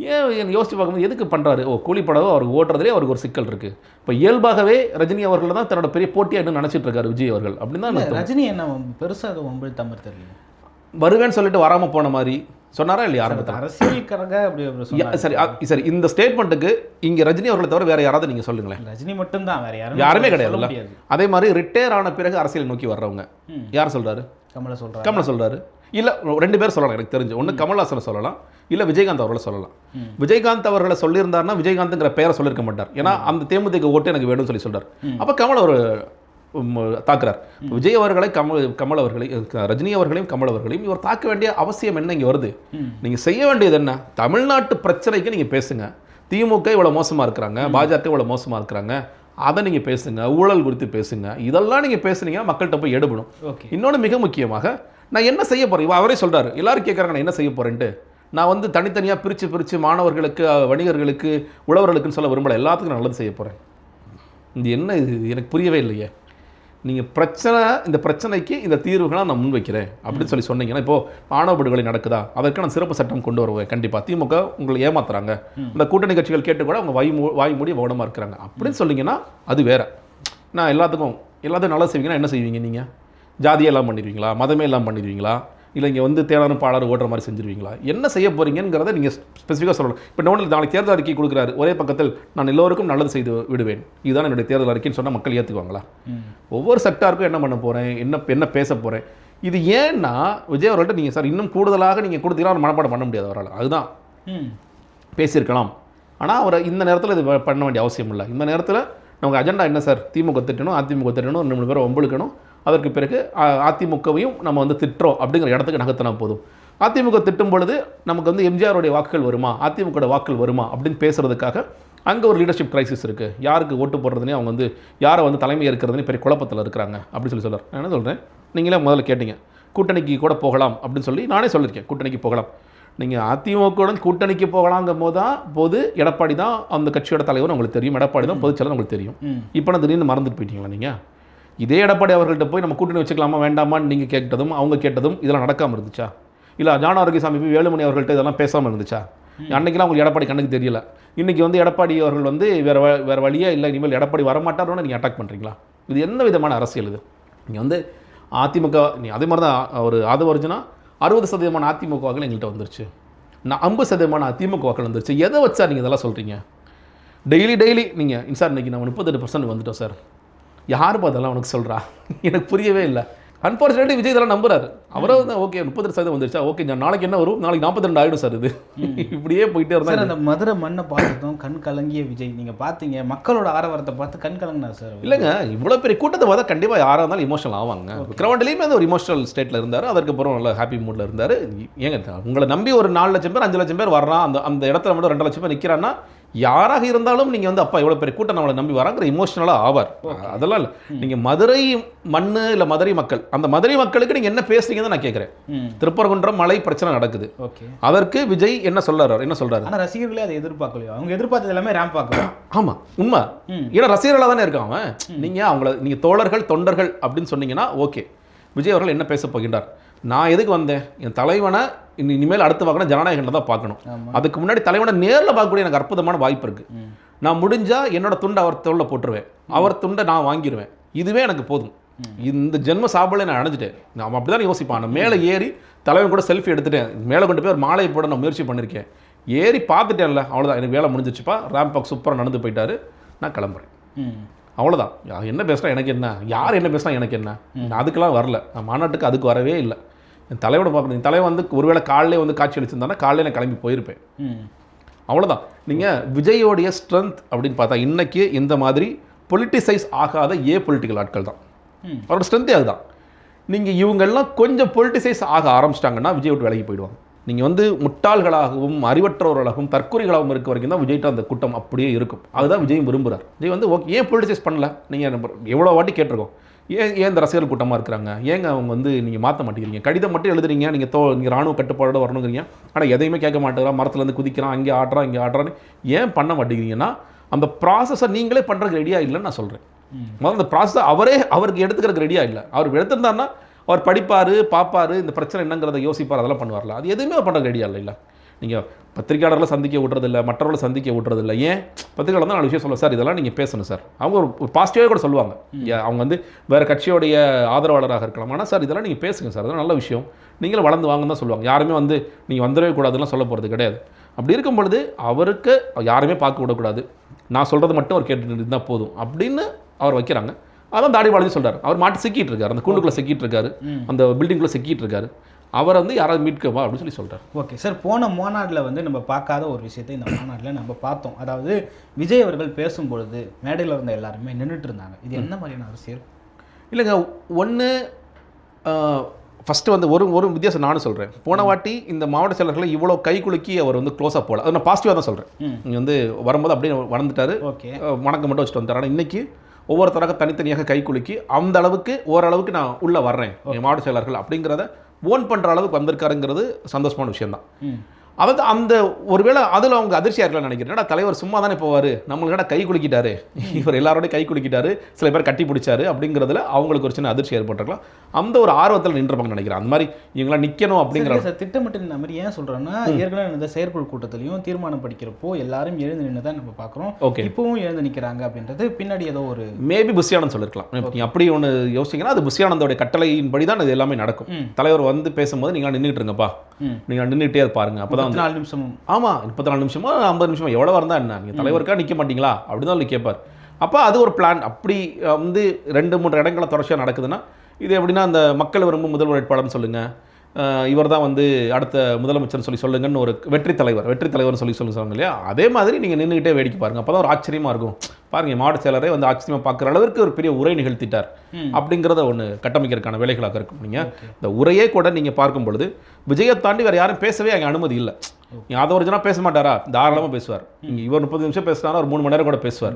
ஏன் யோசிச்சு பார்க்கும்போது எதுக்கு பண்ணுறாரு ஓ கூலி படம் அவருக்கு ஓட்டுறதுலேயே அவருக்கு ஒரு சிக்கல் இருக்குது இப்போ இயல்பாகவே ரஜினி அவர்கள் தான் தன்னோட பெரிய போட்டியாக நினச்சிட்டு இருக்காரு விஜய் அவர்கள். அப்படின்னு தான். ரஜினி என்ன வம்பு- பெருசா அது வம்பு தமிழ் தெரியல. வருவேன்னு சொல்லிட்டு வராமல் போன மாதிரி சொன்னாரா இல்லையா ஆரம்பத்தில்? அரசியல்காரங்க. சரி சரி இந்த ஸ்டேட்மெண்ட்டுக்கு இங்கே ரஜினி அவர்களை தவிர வேற யாராவது நீங்கள் சொல்லுங்களேன். ரஜினி மட்டும்தான் வேற யாரும் யாருமே முடியாது. அதே மாதிரி ரிட்டையர் ஆன பிறகு அரசியல் நோக்கி வர்றவங்க. யார் சொல்றாரு? கமல சொல்றாங்க கமலை சொல்றாரு. இல்ல ரெண்டு பேர் சொல்லலாம் எனக்கு தெரிஞ்சு. ஒன்று கமல்ஹாசனை சொல்லலாம் இல்ல விஜயகாந்த் அவர்களை சொல்லலாம். விஜயகாந்த் அவர்களை சொல்லியிருந்தாருன்னா விஜயகாந்த்ங்கிற பெயரை சொல்லியிருக்க மாட்டார். ஏன்னா அந்த தேமுதிக ஓட்டு எனக்கு வேணும்னு சொல்லி சொல்றாரு. அப்ப கமல் உம், தாக்குறார். விஜய் அவர்களை கமல் கமல் அவர்களை ரஜினி அவர்களையும் கமல் அவர்களையும் இவர் தாக்க வேண்டிய அவசியம் என்ன இங்க வருது? ம். நீங்க செய்ய வேண்டியது என்ன? தமிழ்நாட்டு பிரச்சனைக்கு நீங்க பேசுங்க. திமுக இவ்வளவு மோசமா இருக்கிறாங்க பாஜக இவ்வளவு மோசமா இருக்கிறாங்க. அதை நீங்க பேசுங்க ஊழல் குறித்து பேசுங்க. இதெல்லாம் நீங்க பேசுனீங்கன்னா மக்கள்கிட்ட போய் எடுபடும். ஓகே. இன்னொன்று மிக முக்கியமாக நான் என்ன செய்ய போறேன்? இவ அவரே சொல்றாரு எல்லாரும் கேட்குறாங்க நான் என்ன செய்ய போறேன்ட்டு. நான் வந்து தனித்தனியாக பிரித்து பிரித்து மாணவர்களுக்கு வணிகர்களுக்கு உழவர்களுக்குன்னு சொல்ல விரும்பல. எல்லாத்துக்கும் நல்லது செய்ய போகிறேன் இது என்ன இது எனக்கு புரியவே இல்லையே. நீங்கள் பிரச்சனை இந்த பிரச்சனைக்கு இந்த தீர்வுகளை நான் முன்வைக்கிறேன் அப்படின்னு சொல்லி சொன்னீங்கன்னா இப்போ ஆணவ படுகொலை நடக்குதா? அதற்கு நான் சிறப்பு சட்டம் கொண்டு வருவேன் கண்டிப்பாக திமுக உங்களை ஏமாத்துறாங்க. இந்த கூட்டணி கட்சிகள் கேட்டு கூட அவங்க வாய் வாய் மூடி மௌனமாக இருக்கிறாங்க. அப்படின்னு சொன்னீங்கன்னா அது வேற. நான் எல்லாத்துக்கும் எல்லாத்தையும் நல்லா செய்வீங்கன்னா என்ன செய்வீங்க நீங்கள் ஜாதியெல்லாம் பண்ணிடுவீங்களா? மதமே எல்லாம் பண்ணிடுவீங்களா? இல்லை இங்கே வந்து தேடாரும் பாடாரும் ஓடுற மாதிரி செஞ்சிருவீங்களா? என்ன செய்ய போறீங்கிறத நீங்கள் ஸ்பெசிஃபிக்காக சொல்லணும். இப்போ ஒன்றில் நாளைக்கு தேர்தல் அறிக்கை கொடுக்குறாரு. ஒரே பக்கத்தில் நான் எல்லோருக்கும் நல்லது செய்து விடுவேன். இதுதான் என்னுடைய தேர்தல் அறிக்கைன்னு சொன்னால் மக்கள் ஏற்றுக்குவாங்களா. ஒவ்வொரு செக்டாருக்கும் என்ன பண்ண போகிறேன் என்ன என்ன பேச போகிறேன் இது ஏன்னா விஜய் அவர்கள்ட்ட நீங்கள் சார் இன்னும் கூடுதலாக நீங்கள் கொடுத்தீங்கன்னா அவர் மனப்பாடம் பண்ண முடியாது அவரால். அதுதான். பேசியிருக்கலாம். ஆனால் அவரை இந்த நேரத்தில் இது பண்ண வேண்டிய அவசியம் இல்லை. இந்த நேரத்தில் நமக்கு அஜெண்டா என்ன சார் திமுக திட்டணும் அதிமுக திட்டணும் ரெண்டு மூணு பேரை ஒம்பளுக்கணும் அதற்கு பிறகு அதிமுகவையும் நம்ம வந்து திட்டுறோம் அப்படிங்கிற இடத்துக்கு நகர்த்தினா போதும். அதிமுக திட்டும் பொழுது நமக்கு வந்து எம்ஜிஆருடைய வாக்குகள் வருமா? அதிமுக வாக்குகள் வருமா? அப்படின்னு பேசுறதுக்காக அங்கே ஒரு லீடர்ஷிப் கிரைசிஸ் இருக்குது யாருக்கு ஓட்டு போடுறதுனே அவங்க வந்து யாரை வந்து தலைமை இருக்கிறதுனே பெரிய குழப்பத்தில் இருக்கிறாங்க அப்படின்னு சொல்லி சொல்கிறார் நான் என்ன சொல்கிறேன் நீங்களே முதல்ல கேட்டீங்க. கூட்டணிக்கு கூட போகலாம் அப்படின்னு சொல்லி நானே சொல்லியிருக்கேன். கூட்டணிக்கு போகலாம். நீங்கள் அதிமுகவுடன் கூட்டணிக்கு போகலாங்கும் போது தான் போது எடப்பாடி தான் அந்த கட்சியோட தலைவர் உங்களுக்கு தெரியும். எடப்பாடி தான் பொதுச்செயலர் உங்களுக்கு தெரியும். இப்போ நான் திடீர்னு மறந்துட்டு போயிட்டீங்களா நீங்கள் இதே எடப்பாடி அவர்கள்ட்ட போய் நம்ம கூட்டணி வச்சுக்கலாமா வேண்டாமான்னு நீங்கள் கேட்டதும் அவங்க கேட்டதும் இதெல்லாம் நடக்காமல் இருந்துச்சா? இல்லை ஜான ஆரோக்கியசாமி போய் வேலுமணி அவர்கள்ட்ட இதெல்லாம் பேசாமல் இருந்துச்சா? அன்னைக்கெல்லாம் உங்களுக்கு எடப்பாடி கண்ணுக்கு தெரியல. இன்றைக்கி வந்து எடப்பாடி அவர்கள் வந்து வேறு வேறு வழியே இல்லை இனிமேல் எடப்பாடி வரமாட்டாரோன்னு நீங்கள் அட்டாக் பண்ணுறீங்களா இது என்ன விதமான அரசியல் இது? நீங்கள் வந்து அதிமுக நீ அதே மாதிரி தான் ஒரு ஆதவ அர்ஜுனா அறுபது சதவீதமான அதிமுக வாக்கள் எங்கள்கிட்ட வந்துருச்சு. நான் ஐம்பது சதவீதமான அதிமுக வாக்கள் வந்துருச்சு. எதை வச்சா நீங்கள் இதெல்லாம் சொல்கிறீங்க டெய்லி டெய்லி நீங்கள் சார் இன்னைக்கு நம்ம முப்பத்தெட்டு பர்சன்ட் வந்துட்டோம் சார். யாருப்பா அதெல்லாம் உனக்கு சொல்கிறா எனக்கு புரியவே இல்லை. அன்ஃபார்ச்சுனேட்லி விஜய் இதெல்லாம் நம்புறாரு. அவரே வந்து ஓகே முப்பத்தெட்டு சதவீதம் வந்துருச்சா? ஓகே நாளைக்கு என்ன வரும்? நாளைக்கு நாற்பத்தி ரெண்டு ஆகிடும் சார் இது. இப்படியே போயிட்டே இருந்தா அந்த மதுரை மண்ணை பார்த்ததும் கண் கலங்கிய விஜய். நீங்க பாத்தீங்க மக்களோட ஆரவாரத்தை பார்த்து கண் கலங்கினார் சார். இல்லைங்க இவ்வளோ பெரிய கூட்டத்தை பார்த்தா கண்டிப்பாக யாராக இருந்தாலும் இமோஷனல் ஆவாங்க. விக்ரவாண்டிலையுமே அந்த ஒரு இமோஷனல் ஸ்டேட்டில் இருந்தார். அதற்கப்புறம் நல்ல ஹாப்பி மூடில் இருந்தார். ஏங்க உங்களை நம்பி ஒரு நாலு லட்சம் பேர் அஞ்சு லட்சம் பேர் வர்றான். அந்த அந்த இடத்துல மட்டும் ரெண்டு லட்சம் பேர் நிற்கிறான்னா யாராக இருந்தாலும் நீங்கள் வந்து அப்பா இவ்வளோ பெரிய கூட்டம் நம்மளை நம்பி வராங்கிற இமோஷனலாக ஆவார். அதெல்லாம் இல்லை. நீங்கள் மதுரை மண்ணு இல்லை மதுரை மக்கள் அந்த மதுரை மக்களுக்கு நீங்கள் என்ன பேசுறீங்கன்னு நான் கேட்குறேன். திருப்பரங்குன்றம் மலை பிரச்சனை நடக்குது. ஓகே. அதற்கு விஜய் என்ன சொல்றாரு? என்ன சொல்றாரு? ஆனா ரசிகர்களே அதை எதிர்பார்க்கலையோ? அவங்க எதிர்பார்த்தது எல்லாமே ரேம்ப் பார்க்கலாம் ஆமா உண்மை. ஏன்னா ரசிகர்களாக தானே இருக்கான் அவன். நீங்க அவங்கள நீங்க தோழர்கள் தொண்டர்கள் அப்படின்னு சொன்னீங்கன்னா ஓகே. விஜய் அவர்கள் என்ன பேச போகின்றார்? நான் எதுக்கு வந்தேன்? என் தலைவனை இனி- இனிமேல் அடுத்து பார்க்கணும் ஜனநாயகன் தான் பார்க்கணும். அதுக்கு முன்னாடி தலைவனை நேரில் பார்க்கக்கூடிய எனக்கு அற்புதமான வாய்ப்பு இருக்கு. ம். நான் முடிஞ்சா என்னோட துண்டை அவர் தோல்ல போட்டுருவேன். அவர் துண்டை நான் வாங்கிடுவேன் இதுவே எனக்கு போதும். இந்த ஜென்ம சாபலை நான் அடைஞ்சிட்டேன் நான் அப்படி தான் யோசிப்பான். நான் மேலே ஏறி தலைவன் கூட செல்ஃபி எடுத்துட்டேன். மேலே கொண்டு போய் ஒரு மாலையை போட நான் முயற்சி பண்ணியிருக்கேன் ஏறி பார்த்துட்டேன்ல அவ்வளோதான் எனக்கு வேலை முடிஞ்சிச்சுப்பா ரேம்ப் வாக் சூப்பராக நடந்து போயிட்டாரு. நான் கிளம்புறேன். அவ்வளோதான் என்ன பேசுனா எனக்கு என்ன? யார் என்ன பேசுனா எனக்கு என்ன? நான் அதுக்கெல்லாம் வரல. நான் மாநாட்டுக்கு அதுக்கு வரவே இல்லை. என் தலைவனை பார்க்கணும் தலைவன் வந்து ஒருவேளை காலையிலே வந்து காட்சி அளிச்சிருந்தானா காலையில நான் கிளம்பி போயிருப்பேன். அவ்வளோதான் நீங்கள் விஜயோடைய ஸ்ட்ரென்த் அப்படின்னு பார்த்தா இன்னைக்கு இந்த மாதிரி பொலிட்டிசைஸ் ஆகாத ஏ பொலிட்டிக்கல் ஆட்கள் தான். அவரோட ஸ்ட்ரென்த்தே அதுதான். நீங்கள் இவங்கெல்லாம் கொஞ்சம் பொலிட்டிசைஸ் ஆக ஆரம்பிச்சிட்டாங்கன்னா விஜய் விட்டு விலகி போயிடுவாங்க. நீங்கள் வந்து முட்டாள்களாகவும் அறிவற்றவர்களாகவும் தற்கொலைகளாகவும் இருக்க வரைக்கும் தான் விஜய்ட்ட அந்த கூட்டம் அப்படியே இருக்கும். அதுதான் விஜயும் விரும்புகிறார் விஜய் வந்து ஓகே ஏன் பொலிட்டிசைஸ் பண்ணல? நீங்கள் எவ்வளோ வாட்டி கேட்டிருக்கோம். ஏன் ஏன் இந்த ரசிகர்கள் கூட்டமாக இருக்கிறாங்க? ஏங்க அவங்க வந்து நீங்கள் மாற்ற மாட்டேங்கிறீங்க? கடிதம் மட்டும் எழுதுறீங்க நீங்கள் தோ நீங்கள் ராணுவ கட்டுப்பாடோட வரணுங்கிறீங்க. ஆனால் எதையுமே கேட்க மாட்டேங்கிறான் மரத்துலேருந்து குதிக்கிறான் அங்கே ஆடுறான் இங்கே ஆடுறான்னு. ஏன் பண்ண மாட்டேங்கிறீங்கன்னா அந்த ப்ராசஸை நீங்களே பண்ணுறதுக்கு ரெடியாக இல்லைன்னு நான் சொல்கிறேன் முதல்ல அந்த ப்ராசஸை அவரே அவருக்கு எடுத்துக்கிறதுக்கு ரெடியாக இல்லை. அவர் எடுத்திருந்தாருன்னா அவர் படிப்பார் பார்ப்பாரு இந்த பிரச்சனை என்னங்கிறத யோசிப்பார் அதெல்லாம் பண்ணுவார்ல. அது எதுவுமே பண்ணுறதுக்கு ரெடியாக இல்லை இல்லை நீங்கள் பத்திரிக்கையாளர்களை சந்திக்க விட்றதில்ல மற்றவர்களை சந்திக்க விட்றதில்ல. ஏன்? பத்திரிக்கையாளர் தான் நாலு விஷயம் சொல்ல சார் இதெல்லாம் நீங்கள் பேசணும் சார். அவங்க ஒரு பாசிட்டிவாக கூட சொல்லுவாங்க. அவங்க வந்து வேறு கட்சியோடைய ஆதரவாளராக இருக்கலாம். ஆனால் சார் இதெல்லாம் நீங்கள் பேசுங்க சார். அதெல்லாம் நல்ல விஷயம். நீங்களும் வளர்ந்து வாங்கன்னு தான் சொல்லுவாங்க. யாருமே வந்து நீங்கள் வந்துடவே கூடாதுலாம் சொல்ல போகிறது கிடையாது. அப்படி இருக்கும் பொழுது அவருக்கு யாருமே பார்க்க விடக்கூடாது. நான் சொல்கிறது மட்டும் அவர் கேட்டுட்டு இருந்தால் போதும் அப்படின்னு அவர் வைக்கிறாங்க. அதான் தாடி பாலாஜி சொல்றாரு. அவர் மாட்டி சிக்கிட்டு இருக்காரு. அந்த கூண்டுக்குள்ளே சிக்கிட்டு இருக்காரு. அந்த பில்டிங்குள்ளே சிக்கிட்டு இருக்காரு. அவர் வந்து யாராவது மீட்கவா அப்படின்னு சொல்லி சொல்றாரு. ஓகே சார் போன மாநாட்டில் வந்து நம்ம பார்க்காத ஒரு விஷயத்தை இந்த மாநாட்டில் நம்ம பார்த்தோம். அதாவது விஜய் அவர்கள் பேசும்பொழுது மேடையில் இருந்த எல்லாருமே நின்றுட்டு இருந்தாங்க. இது என்ன மாதிரியான அரசியல்? இல்லைங்க ஒன்று ஃபஸ்ட்டு வந்து ஒரு ஒரு வித்தியாசம் நானும் சொல்கிறேன் போன வாட்டி இந்த மாவட்ட செயலர்களை இவ்வளோ கை குலுக்கி அவர் வந்து க்ளோஸாக போகல. அது நான் பாசிட்டிவாக தான் சொல்கிறேன் இங்கே வந்து வரும்போது அப்படியே வளர்ந்துட்டாரு. ஓகே. வணக்கம் மட்டும் வச்சுட்டு வந்தார். ஆனால் இன்னைக்கு ஒவ்வொருத்தராக தனித்தனியாக கை குலுக்கி அந்த அளவுக்கு ஓரளவுக்கு நான் உள்ளே வர்றேன். மாவட்ட செயலர்கள் அப்படிங்கிறத ஓன் பண்ணுற அளவுக்கு வந்திருக்காருங்கிறது சந்தோஷமான விஷயம்தான். அதாவது அந்த ஒருவேளை அதில் அவங்க அதிர்ச்சியாக இருக்கலாம்னு நினைக்கிறேன். தலைவர் சும்மா தானே போவார்? நம்மளுக்கு கை குலுக்கிட்டாரு? இவர் எல்லாரோடையும் கை குலுக்கிட்டாரு. சில பேர் கட்டி பிடிச்சாரு அப்படிங்கிறதுல அவங்களுக்கு ஒரு சின்ன அதிர்ச்சி ஏற்பட்டிருக்கலாம். அந்த ஒரு ஆர்வத்தில் நின்றப்பாங்கன்னு நினைக்கிறேன். அந்த மாதிரி இவங்களாம் நிற்கணும் அப்படிங்கிற சார் திட்டமிட்டு இந்த மாதிரி ஏன் சொல்றேன்னா ஏற்கனவே இந்த செயற்குழு கூட்டத்திலையும் தீர்மானம் படிக்கிறப்போ எல்லாரும் எழுந்து நின்று தான் நம்ம பார்க்குறோம். ஓகே. இப்பவும் எழுந்து நிக்கிறாங்க அப்படின்றது பின்னாடி ஏதோ ஒரு மேபி புஷியானந்த் சொல்லிருக்கலாம். நீங்க அப்படி ஒன்று யோசிச்சீங்கன்னா அது புஷியானந்தோட கட்டளையின்படி தான் இது எல்லாமே நடக்கும். தலைவர் வந்து பேசும்போது நீங்கள் நின்றுட்டு இருங்கப்பா. நீங்கள் நின்றுட்டே பாருங்க. அப்பதான் முப்பத்தி நாலு நிமிஷமும் ஆமா முப்பத்தி நாலு நிமிஷமோ ஐம்பது நிமிஷமோ எவ்வளோ இருந்தா என்ன? நீங்கள் தலைவருக்கா நிற்க மாட்டீங்களா? அப்படி தான் அவர் கேட்பார் அப்போ அது ஒரு பிளான் அப்படி வந்து ரெண்டு மூன்று இடங்கள தொடர்ச்சியாக நடக்குதுன்னா இது எப்படின்னா அந்த மக்கள் விரும்பும் முதல்வர் வேட்பாளர்னு சொல்லுங்க. இவர் தான் வந்து அடுத்த முதலமைச்சர்னு சொல்லி சொல்லுங்கன்னு ஒரு வெற்றி தலைவர் வெற்றி தலைவர்னு சொல்லி சொல்லி சொல்லுங்க இல்லையா? அதே மாதிரி நீங்கள் நின்றுக்கிட்டே வேடிக்கை பாருங்க. அப்போ தான் ஒரு ஆச்சரியமாக இருக்கும். பாருங்க மாவட்ட செயலரே வந்து ஆச்சரியமாக பார்க்குற அளவுக்கு ஒரு பெரிய உரை நிகழ்த்திட்டார். அப்படிங்கிறத ஒன்று கட்டமைக்கிறதுக்கான வேலைகளாக இருக்கும் நீங்கள் இந்த உரையே கூட நீங்கள் பார்க்கும் பொழுது விஜயை தாண்டி வேறு யாரும் பேசவே அங்கே அனுமதி இல்லை. அதை ஒரிஜினாக பேச மாட்டாரா? தாராளமாக பேசுவார். இங்கே இவர் முப்பது நிமிஷம் பேசினாலும் ஒரு மூணு மணி நேரம் கூட பேசுவார்.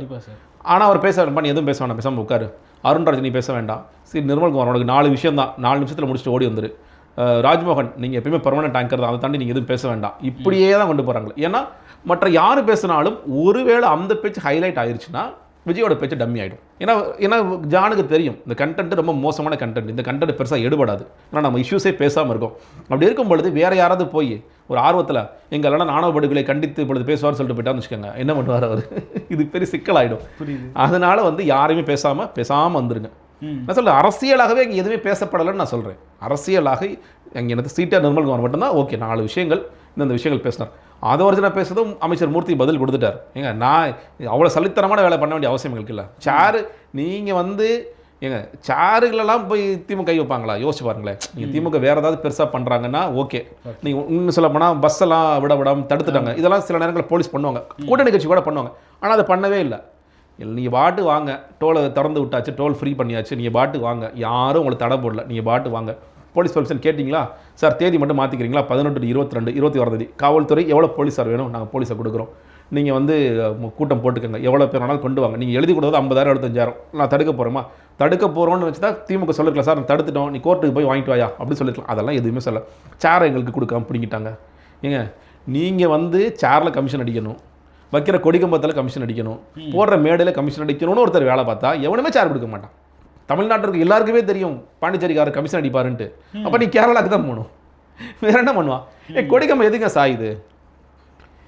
ஆனால் அவர் பேச நீ எதுவும் பேச வேண்டாம் பேசாமல் உட்காரு. அருண்ராஜ் நீ பேச வேண்டாம். சரி நிர்மல்குமார் உனக்கு நாலு விஷயம் தான். நாலு நிமிஷத்தில் முடிச்சுட்டு ஓடி வந்துரு. ராஜ்மோகன் நீங்கள் எப்பயுமே பர்மனெண்ட் ஆங்கர் தான். அதை தாண்டி நீங்கள் எதுவும் பேச வேண்டாம். இப்படியே தான் கொண்டு போகிறாங்க ஏன்னா மற்ற யார் பேசினாலும் ஒருவேளை அந்த பேச்சு ஹைலைட் ஆயிருச்சுன்னா விஜயோட பேச்சு டம்மி ஆகிடும் ஏன்னா ஏன்னா ஜானுக்கு தெரியும் இந்த கண்டென்ட் ரொம்ப மோசமான கண்டென்ட் இந்த கண்டென்ட் பெருசாக எடுபடாது. ஏன்னா நம்ம இஷ்யூஸே பேசாமல் இருக்கோம். அப்படி இருக்கும் பொழுது வேற யாராவது போய் ஒரு ஆர்வத்தில் எங்களெல்லாம் ஆணவ படுகொலை கண்டித்து இப்பொழுது பேசுவார்னு சொல்லிட்டு போயிட்டான்னு வச்சுக்கோங்க என்ன பண்ணுவார் அவர்? இது பெரிய சிக்கலாயிடும். புரியுது. அதனால வந்து யாரையுமே பேசாமல் பேசாமல் வந்துருங்க. நான் சொல்ல அரசியலாகவே இங்கே எதுவுமே பேசப்படலைன்னு நான் சொல்கிறேன் அரசியலாக அங்கே எனக்கு சீட்டாக நிர்மல்குமார் மட்டும்தான் ஓகே நாலு விஷயங்கள். இந்தந்த விஷயங்கள் பேசினார். அதை ஒரிஜினல் பேசுறதும் அமைச்சர் மூர்த்தி பதில் கொடுத்துட்டார். ஏங்க நான் அவ்வளோ சலித்தனமான வேலை பண்ண வேண்டிய அவசியம் இல்லை. சேரு நீங்கள் வந்து ஏங்க சேருகளெல்லாம் போய் திமுக கை வைப்பாங்களா? யோசிச்சு பாருங்களேன். நீங்கள் திமுக வேறு ஏதாவது பெருசாக பண்ணுறாங்கன்னா ஓகே. நீங்கள் இன்னும் சொல்ல போனால் பஸ் எல்லாம் விட விடாமல் தடுத்துட்டாங்க. இதெல்லாம் சில நேரங்களில் போலீஸ் பண்ணுவாங்க. கூட்டணி கட்சி கூட பண்ணுவாங்க. ஆனால் அதை பண்ணவே இல்லை. நீங்கள் பாட்டு வாங்க. டோலை திறந்து விட்டாச்சு டோல் ஃப்ரீ பண்ணியாச்சு. நீங்கள் பாட்டு வாங்க. யாரும் உங்களுக்கு தடை போடல. நீங்கள் பாட்டு வாங்க. போலீஸ் பர்மிஷன் கேட்டிங்களா? சார் தேதி மட்டும் மாற்றிக்கிறீங்களா பதினெட்டு இருபத்தி ரெண்டு இருபத்தி ஓராம் தேதி. காவல்துறை எவ்வளோ போலீஸ் சார் வேணும்? நாங்கள் போலீஸை கொடுக்குறோம். நீங்கள் வந்து கூட்டம் போட்டுக்கோங்க. எவ்வளோ பேர் வேணாலும் கொண்டு வாங்க. நீங்கள் எழுதி கொடுத்தது ஐம்பதாயிரம் எழுபத்தஞ்சாயிரம். நான் தடுக்க போகிறோமா தடுக்க போகிறோன்னு வச்சு தான் திமுக சொல்லிருக்கலாம் சார். நான் தடுத்துட்டோம். நீ கோர்ட்டுக்கு போய் வாங்கிட்டு வாயா? அப்படின்னு சொல்லிருக்கலாம். அதெல்லாம் எதுவுமே சொல்ல சேரை எங்களுக்கு கொடுக்காம பிடிங்கிட்டாங்க ஏங்க நீங்கள் வந்து சேரில் கமிஷன் அடிக்கணும். வைக்கிற கொடிக்கம்பத்தில் கமிஷன் அடிக்கணும். போடுற மேடையில் கமிஷன் அடிக்கணும்னு ஒருத்தர் வேலை பார்த்தா எவனுமே சேர் கொடுக்க மாட்டான். தமிழ்நாட்டிற்கு எல்லாருக்குமே தெரியும் பாண்டிச்சேரிக்காரர் கமிஷன் அடிப்பாருன்ட்டு. அப்போ நீ கேரளாக்கு தான் போகணும். வேற என்ன பண்ணுவான் ஏ கொடிக்கம்பம் எதுங்க சாயுது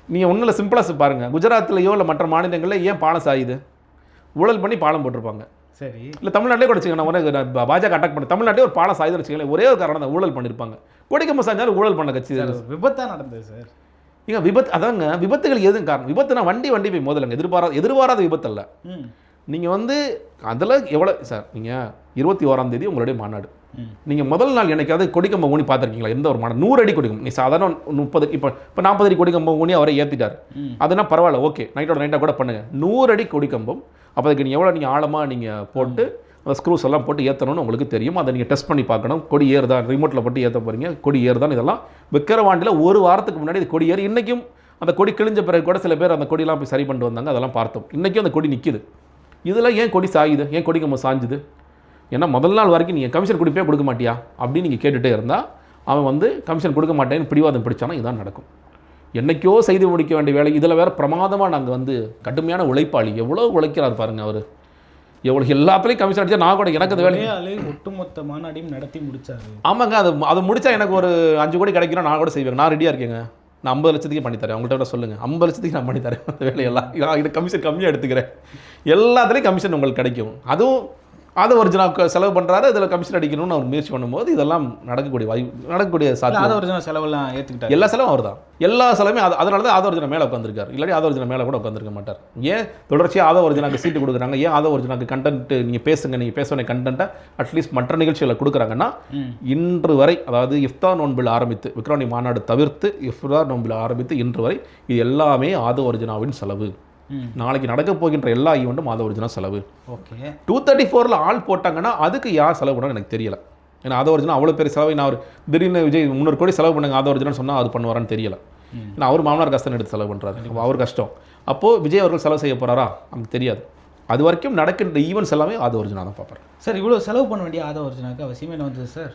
நீங்கள் ஒன்றும் இல்லை சிம்பிளாக பாருங்கள் குஜராத்லையோ இல்லை மற்ற மாநிலங்களில் ஏன் பாலம் சாயுது ஊழல் பண்ணி பாலம் போட்டிருப்பாங்க. சரி. இல்லை தமிழ்நாட்டிலே கூட நான் பா- பாஜக அட்டாக் பண்ண தமிழ்நாட்டிலே ஒரு பாலம் சாயுதுன்னு வச்சுக்கோங்களேன் ஒரே ஒரு காரணம் தான் ஊழல் பண்ணியிருப்பாங்க கொடிக்கம்பம் சாஞ்சாலும் ஊழல் பண்ண கட்சி சார் விபத்தா நடந்தது சார். ஏங்க விபத்து அதாங்க விபத்துகள் எதுவும் காரணம். விபத்துனா வண்டி வண்டி போய் மோதலுங்க. எதிர்பாராத எதிர்பாராத விபத்து அல்ல. நீங்கள் வந்து அதில் எவ்வளோ சார் நீங்கள் இருபத்தி ஓராம் தேதி உங்களுடைய மாநாடு. நீங்கள் முதல் நாள் என்னைக்காவது கொடிக்கம்பம் ஊனி பார்த்துருக்கீங்களா? எந்த ஒரு மாநாடு? நூறு அடி கொடிக்கம்பம் நீ சாதாரண முப்பது இப்போ இப்போ நாற்பது அடி கொடிக்கம்பம் ஊனி அவரை ஏற்றிட்டார். அதுனா பரவாயில்ல ஓகே. நைட்டோட நைட்டாக கூட பண்ணுங்க. நூறு அடி கொடிக்கம்பம் அப்போ அதுக்கு நீங்கள் எவ்வளோ நீங்கள் ஆழமாக நீங்கள் போட்டு அந்த ஸ்க்ரூஸ் எல்லாம் போட்டு ஏற்றணும்னு உங்களுக்கு தெரியும். அதை நீங்கள் டெஸ்ட் பண்ணி பார்க்கணும். கொடி ஏறுதா? ரிமோட்டில் போட்டு ஏற்ற போகிறீங்க கொடி ஏறுதான் இதெல்லாம் விக்கிரவாண்டியில் ஒரு வாரத்துக்கு முன்னாடி இது கொடி ஏறி இன்றைக்கும் அந்த கொடி கிழிஞ்ச பிறகு கூட சில பேர் அந்த கொடியெல்லாம் போய் சரி பண்ணிட்டு வந்தாங்க. அதெல்லாம் பார்த்தோம். இன்றைக்கும் அந்த கொடி நிற்கிது இதெல்லாம் ஏன் கொடி சாயுது? ஏன் கொடி கம்பம் சாஞ்சுது? ஏன்னா முதல் நாள் வரைக்கும் நீங்கள் கமிஷன் கொடுப்பே கொடுக்க மாட்டியா? அப்படின்னு நீங்கள் கேட்டுகிட்டே இருந்தால் அவன் வந்து கமிஷன் கொடுக்க மாட்டேன்னு பிடிவாதம் பிடிச்சானா இதான் நடக்கும். என்னைக்கோ செய்து முடிக்க வேண்டிய வேலை இதில் வேற பிரமாதமாக நாங்கள் வந்து கடுமையான உழைப்பாளி. எவ்வளோ உழைக்கிறார் பாருங்க அவர். எவ்வளோ எல்லாத்துலேயும் கமிஷன் அடிச்சா நான் கூட எனக்கு அந்த வேலை. ஒரே ஆளு ஒட்டுமொத்த மாநாடையும் நடத்தி முடிச்சாரு. ஆமாங்க அது அது முடிச்சா எனக்கு ஒரு அஞ்சு கோடி கிடைக்கணும் நான் கூட செய்வேன் நான் ரெடியாக இருக்கேங்க. நான் ஐம்பது லட்சத்துக்கு பண்ணி தரேன். உங்கள்கிட்ட சொல்லுங்கள் ஐம்பது லட்சத்துக்கு நான் பண்ணி தரேன் அந்த வேலையெல்லாம். நான் இது கமிஷன் கம்மியாக எடுத்துக்கிறேன். எல்லாத்துலேயும் கமிஷன் உங்களுக்கு கிடைக்கும். அதுவும் அதை ஒரிஜினல் செலவு பண்ணுறாரு இதில் கமிஷன் அடிக்கணும்னு அவர் முயற்சி பண்ணும்போது இதெல்லாம் நடக்கக்கூடிய வாய்ப்பு நடக்கக்கூடிய சாத்தியம். அதை ஒரிஜினல் செலவெல்லாம் ஏத்துக்கிட்டாரு. எல்லா செலவும் அவர் தான். எல்லா செலவுமே அது அதனால தான் ஆதவ ஒரிஜினல் மேலே உட்காந்துருக்காரு இல்லாட்டி ஆதவ ஒரிஜினல் மேலே கூட உட்காந்துருக்க மாட்டார். ஏன்? தொடர்ச்சியாக ஆதவ ஒரிஜினலுக்கு சீட்டு கொடுக்குறாங்க. ஏன் ஆதவ ஒரிஜினலுக்கு கண்டென்ட் நீங்கள் பேசுங்க நீங்கள் பேச வேண்டிய கண்டென்ட்டை அட்லீஸ்ட் மற்ற நிகழ்ச்சிகளை கொடுக்குறாங்கன்னா இன்று வரை அதாவது இஃப்தார் நோன்பில் ஆரம்பித்து விக்ரவாணி மாநாடு தவிர்த்து இஃப்தார் நோன்பில் ஆரம்பித்து இன்று வரை இது எல்லாமே ஆதவ ஒரிஜினாவின் செலவு. நாளைக்கு நடக்க போகின்ற எல்லா ஈவெண்ட்டும் ஆதவ ஒரிஜினா செலவு. ஓகே. டூ தேர்ட்டி ஃபோரில் ஆள் போட்டாங்கன்னா அதுக்கு யார் செலவு பண்ணான்னு எனக்கு தெரியல. ஏன்னா ஆதவ ஒரிஜினா அவ்வளோ பெரிய செலவு நான் அவர் திடீர்னு விஜய் முந்நூறு கோடி செலவு பண்ணுங்க ஆதவ ஒரிஜினா சொன்னால் அது பண்ணுவாரான்னு தெரியல. ஏன்னா அவர் மாமனார் கஷ்டம் எடுத்து செலவு பண்ணுறாரு அவர் கஷ்டம். அப்போது விஜய் அவர்கள் செலவு செய்ய போகிறாரா நமக்கு தெரியாது. அது வரைக்கும் நடக்கின்ற ஈவெண்ட்ஸ் எல்லாமே ஆதவ ஒரிஜினா தான் பார்ப்பார். சார் இவ்வளோ செலவு பண்ண வேண்டிய ஆதா ஒரிஜினாக்கு அவசியமே என்ன வந்தது சார்.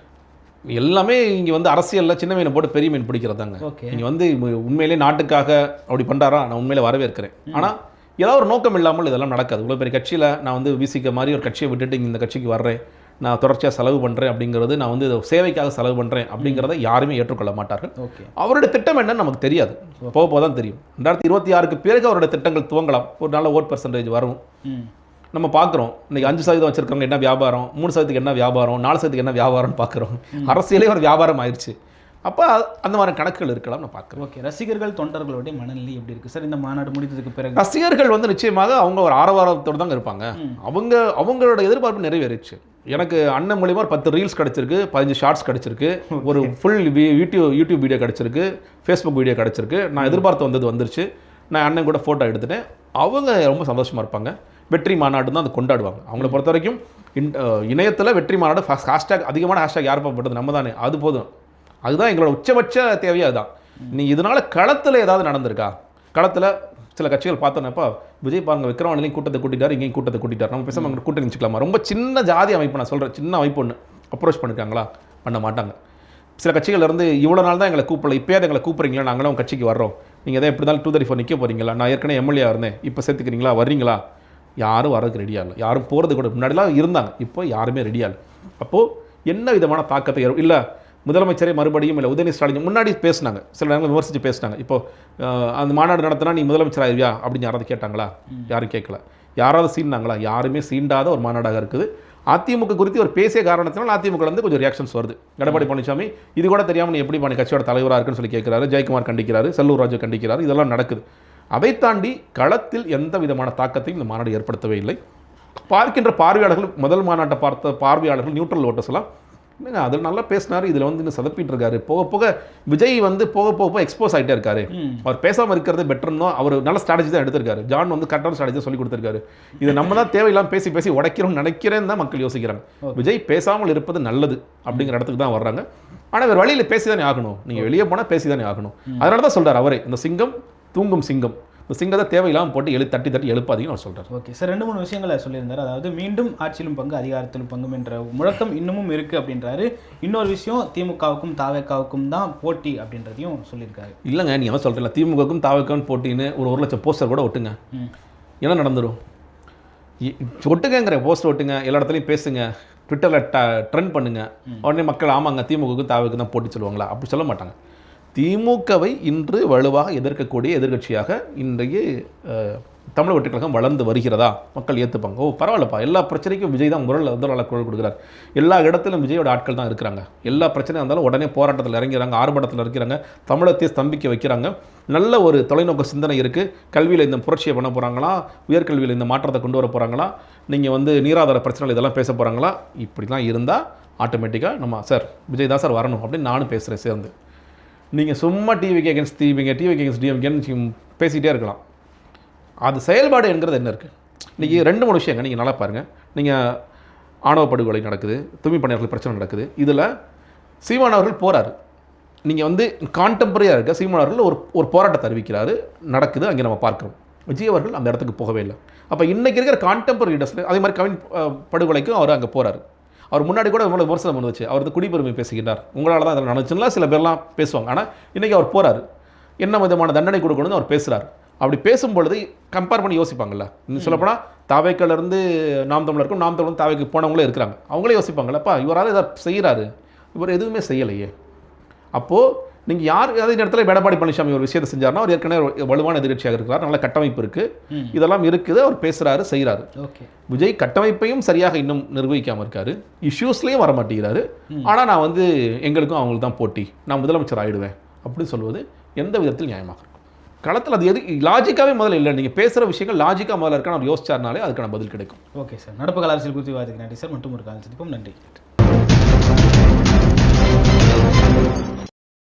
எல்லாமே இங்கே வந்து அரசியலில் சின்ன மீனை போட்டு பெரிய மீன் பிடிக்கிறதாங்க. ஓகே. நீங்கள் வந்து உண்மையிலே நாட்டுக்காக அப்படி பண்ணுறாரா நான் உண்மையிலே வரவேற்கிறேன். ஆனால் ஏதாவது ஒரு நோக்கம் இல்லாமல் இதெல்லாம் நடக்காது. இவ்வளோ பெரிய கட்சியில் நான் வந்து விசிக்க மாதிரி ஒரு கட்சியை விட்டுட்டு இங்க இந்த கட்சிக்கு வர்றேன். நான் தொடர்ச்சியாக செலவு பண்ணுறேன் அப்படிங்கிறது நான் வந்து சேவைக்காக செலவு பண்ணுறேன் அப்படிங்கிறத யாருமே ஏற்றுக்கொள்ள மாட்டார்கள். ஓகே. அவருடைய திட்டம் என்னன்னு நமக்கு தெரியாது. போக போக தான் தெரியும். ரெண்டாயிரத்தி இருபத்தி ஆறுக்கு பிறகு அவருடைய திட்டங்கள் துவங்கலாம். ஒரு நல்ல ஓட் பர்சன்டேஜ் வரும். நம்ம பார்க்குறோம் இன்னைக்கு அஞ்சு சதவீதம் வச்சிருக்கவங்க என்ன வியாபாரம்? மூணு சதவீதத்துக்கு என்ன வியாபாரம்? நாலு சதவீதத்துக்கு என்ன வியாபாரம்னு பார்க்குறோம் அரசியலே ஒரு வியாபாரம் ஆயிடுச்சு அப்போ அந்த மாதிரி கணக்குகள் இருக்கலாம் நான் பார்க்குறேன் ஓகே ரசிகர்கள் தொண்டர்களுடைய மனநிலை எப்படி இருக்கு? சார் இந்த மாநாடு முடிந்ததுக்கு பிறகு. ரசிகர்கள் வந்து நிச்சயமாக அவங்க ஒரு ஆரவாரத்தோடு தாங்க இருப்பாங்க. அவங்க அவங்களோட எதிர்பார்ப்பு நிறைவேறிச்சு. எனக்கு அண்ணன் மூலியமா ஒரு பத்து ரீல்ஸ் கிடச்சிருக்கு பதினஞ்சு ஷார்ட்ஸ் கிடச்சிருக்கு ஒரு ஃபுல் யூடியூப் யூடியூப் வீடியோ கிடச்சிருக்கு ஃபேஸ்புக் வீடியோ கிடச்சிருக்கு. நான் எதிர்பார்த்து வந்தது வந்துருச்சு. நான் அண்ணன் கூட ஃபோட்டோ எடுத்துட்டேன். அவங்க ரொம்ப சந்தோஷமாக இருப்பாங்க. வெற்றி மாநாடு தான் அதை கொண்டாடுவாங்க. அவங்கள பொறுத்த வரைக்கும் இணையத்தில் வெற்றி மாநாடு ஹேஷ்டேக் அதிகமான ஹேஷ்டேக் யார் பார்ப்பது? நம்ம தானே அது போதும். அதுதான் எங்களோட உச்சபட்ச தேவையே அதுதான். நீ இதனால களத்தில் ஏதாவது நடந்திருக்கா? களத்தில் சில கட்சிகள் பார்த்தோன்னப்பா விஜய் பாருங்க விக்ரவாணிலையும் கூட்டத்தை கூட்டிட்டார் இங்கேயும் கூட்டத்தை கூட்டிட்டார். நம்ம பேசாமல் அங்கே கூட்டணி வச்சுக்கலாமா? ரொம்ப சின்ன ஜாதி அமைப்பு நான் சொல்கிறேன் சின்ன அமைப்பு ஒன்று அப்ரோச் பண்ணிருக்காங்களா? பண்ண மாட்டாங்க. சில கட்சிகள் இருந்து இவ்வளோ நாள் தான் எங்களை கூப்பிடல. இப்போயாவது எங்களை கூப்பிட்றீங்களா? நாங்களும் கட்சிக்கு வர்றோம். நீங்கள் எதாவது எப்படி இருந்தாலும் டூ தேர்ட்டி ஃபோர் நிற்க போகிறீங்களா நான் ஏற்கனவே எம்எல்ஏ இருந்தேன். இப்போ சேர்த்துக்கிறீங்களா? வர்றீங்களா? யாரும் வரதுக்கு ரெடியாக இல்லை. யாரும் போகிறது கூட முன்னாடிலாம் இருந்தாங்க. இப்போ யாருமே ரெடியாக இல்லை. அப்போது என்ன விதமான தாக்கத்தை ஏற்ப இல்லை முதலமைச்சரே மறுபடியும் இல்லை உதயநிதி ஸ்டாலின் முன்னாடி பேசினாங்க. சில நேரங்கள் விமர்சித்து பேசினாங்க. இப்போ அஹ், அந்த மாநாடு நடத்தினா நீ முதலமைச்சர் ஆயிருவியா? அப்படின்னு யாராவது கேட்டாங்களா? யாரும் கேட்கல. யாராவது சீண்டாங்களா? யாருமே சீண்டாத ஒரு மாநாடாக இருக்குது. அதிமுக குறித்து ஒரு பேசிய காரணத்தினால் அதிமுக வந்து கொஞ்சம் ரியாக்ஷன்ஸ் வருது. எடப்பாடி பழனிசாமி இது கூட தெரியாமல் நீ எப்படி பண்ணி கட்சியோட தலைவராக இருக்குன்னு சொல்லி கேட்கிறாரு. ஜெயக்குமார் கண்டிக்கிறாரு. செல்லூர் ராஜு கண்டிக்கிறாரு. இதெல்லாம் நடக்குது. அதை தாண்டி களத்தில் எந்த விதமான தாக்கத்தையும் இந்த மாநாடு ஏற்படுத்தவே இல்லை. பார்க்கின்ற பார்வையாளர்கள் முதல் மாநாட்டை பார்த்த பார்வையாளர்கள் நியூட்ரல் ஓட்டர்ஸ் எல்லாம் என்னங்க அதில் நல்லா பேசினாரு இதில் வந்து இன்னும் சதப்பிட்டு இருக்காரு. போக போக விஜய் வந்து போக போக போக எக்ஸ்போஸ் ஆகிட்டே இருக்காரு. அவர் பேசாமல் இருக்கிறது பெட்டர்னோ அவர் நல்ல ஸ்ட்ராட்டஜி தான் எடுத்திருக்காரு. ஜான் வந்து கரெக்டான ஸ்ட்ராட்டஜி சொல்லி கொடுத்திருக்காரு. இதை நம்ம தான் தேவையில்லாம பேசி பேசி உடைக்கிறோம்னு நினைக்கிறேன்னு தான் மக்கள் யோசிக்கிறாங்க. விஜய் பேசாமல் இருப்பது நல்லது அப்படிங்கிற இடத்துக்கு தான் வர்றாங்க. ஆனால் வேறு வழியில் பேசி தானே ஆகணும். நீங்கள் வெளியே போனால் பேசி தானே ஆகணும் அதனால தான் சொல்றாரு அவரே இந்த சிங்கம் தூங்கும் சிங்கம். இந்த சிங்கத்தை தேவையில்லாமல் போட்டு எழு தட்டி தட்டி எழுப்பாதீங்கன்னு அவர் சொல்றாரு. ஓகே சார் ரெண்டு மூணு விஷயங்களை சொல்லியிருந்தார். அதாவது மீண்டும் ஆட்சியிலும் பங்கு அதிகாரத்திலும் பங்கும் என்ற முழக்கம் இன்னமும் இருக்கு அப்படின்றாரு. இன்னொரு விஷயம் திமுகவுக்கும் தாவேக்காவுக்கும் தான் போட்டி அப்படின்றதையும் சொல்லியிருக்காரு. இல்லைங்க நீங்கள் என்ன சொல்கிறீங்களா திமுகவுக்கும் தாவக்கம் போட்டின்னு ஒரு ஒரு லட்சம் போஸ்டர் கூட ஒட்டுங்க. என்ன நடந்துடும் ஒட்டுங்கங்கிற போஸ்டர் ஒட்டுங்க எல்லா இடத்துலையும் பேசுங்க. ட்விட்டரில் ட ட்ரெண்ட் பண்ணுங்க. உடனே மக்கள் ஆமாங்க திமுகவுக்கும் தாவுக்கு தான் போட்டி சொல்லுவாங்களா? அப்படி சொல்ல மாட்டாங்க. திமுகவை இன்று வலுவாக எதிர்க்கக்கூடிய எதிர்க்கட்சியாக இன்றைய தமிழ் வெற்றிக் வளர்ந்து வருகிறதா? மக்கள் ஏற்றுப்பாங்க ஓ பரவாயில்லப்பா. எல்லா பிரச்சனைக்கும் விஜய் தான் முரல் முதல் ஆளா குரல் கொடுக்குறார். எல்லா இடத்திலும் விஜயோட ஆட்கள் தான் இருக்கிறாங்க. எல்லா பிரச்சனையும் இருந்தாலும் உடனே போராட்டத்தில் இறங்கிறாங்க ஆர்ப்பாட்டத்தில் இருக்கிறாங்க தமிழத்தை ஸ்தம்பிக்க வைக்கிறாங்க. நல்ல ஒரு தொலைநோக்கு சிந்தனை இருக்குது கல்வியில் இந்த புரட்சியை பண்ண போகிறாங்களா உயர்கல்வியில் இந்த மாற்றத்தை கொண்டு வர போகிறாங்களா நீங்கள் வந்து நீராதார பிரச்சனைகள் இதெல்லாம் பேச போகிறாங்களா இப்படிலாம் இருந்தால் ஆட்டோமேட்டிக்காக நம்ம சார் விஜய் தான் சார் வரணும் அப்படின்னு நானும் பேசுகிறேன் சேர்ந்து. நீங்கள் சும்மா டிவிக்கு எகென்ஸ்ட் டிவிங்க டிவிக்கு எகென்ஸ்ட் டிஎம்கேன்னு பேசிகிட்டே இருக்கலாம். அது செயல்பாடு என்கிறது என்ன இருக்குது இன்றைக்கி ரெண்டு மூணு விஷயங்க நீங்கள் நல்லா பாருங்கள் நீங்கள் ஆணவ படுகொலை நடக்குது தும்மி பணியாளர்கள் பிரச்சனை நடக்குது. இதில் சீமான் அவர்கள் போகிறாரு நீங்கள் வந்து கான்டெம்பரரியாக இருக்க சீமான் அவர்கள் ஒரு ஒரு போராட்டத்தை அறிவிக்கிறாரு. நடக்குது அங்கே நம்ம பார்க்குறோம். விஜய் அவர்கள் அந்த இடத்துக்கு போகவே இல்லை. அப்போ இன்றைக்கி இருக்கிற கான்டெம்பரரி லீடர்ஸில் அதே மாதிரி கவின் படுகொலைக்கும் அவர் அங்கே போகிறாரு அவர் முன்னாடி கூட இவ்வளோ விமர்சனம் இருந்துச்சு அவர் வந்து குடிபெருமை பேசுகிறார் உங்களால் தான் அதில் நடந்துச்சுன்னா சில பேர்லாம் பேசுவாங்க. ஆனால் இன்றைக்கி அவர் போகிறார் என்ன விதமான தண்டனை கொடுக்கணும்னு அவர் பேசுகிறார் அப்படி பேசும்பொழுது கம்பேர் பண்ணி யோசிப்பாங்கல்ல. இன்னும் சொல்லப்போனால் தாவேக்கல்ல இருந்து நாம் தமிழருக்கும் நாம் தமிழ் தாவைக்கு போனவங்களே இருக்கிறாங்க. அவங்களே யோசிப்பாங்கல்லப்பா இவரால் இதை செய்கிறாரு இவர் எதுவுமே செய்யலையே. அப்போது நீங்கள் யார் அதே நேரத்தில் எடப்பாடி பழனிசாமி ஒரு விஷயத்தை செஞ்சார்னா அவர் ஏற்கனவே ஒரு வலுவான எதிர்க்கட்சியாக இருக்கிறார் நல்ல கட்டமைப்பு இருக்குது ம். இதெல்லாம் இருக்குது அவர் பேசுகிறாரு செய்கிறாரு ஓகே. விஜய் கட்டமைப்பையும் சரியாக இன்னும் நிர்வகிக்காமல் இருக்காரு. இஷ்யூஸ்லேயும் வர மாட்டேங்கிறாரு. ஆனால் நான் வந்து எங்களுக்கும் அவங்களுக்கு தான் போட்டி. நான் முதலமைச்சர் ஆயிடுவேன். அப்படின்னு சொல்வது எந்த விதத்தில் நியாயமாக இருக்கும்? களத்தில் அது எது லாஜிக்காகவே முதல்ல இல்லை. நீங்கள் பேசுகிற விஷயங்கள் லாஜிக்காக முதல்ல இருக்கான்னு அவர் யோசிச்சார்னாலே அதுக்கான பதில் கிடைக்கும். Okay sir. நடப்பு கால அரசியல் குறித்து விவாதிக்க நன்றி சார். மற்றும் ஒரு காலம் சந்திப்போம். நன்றி.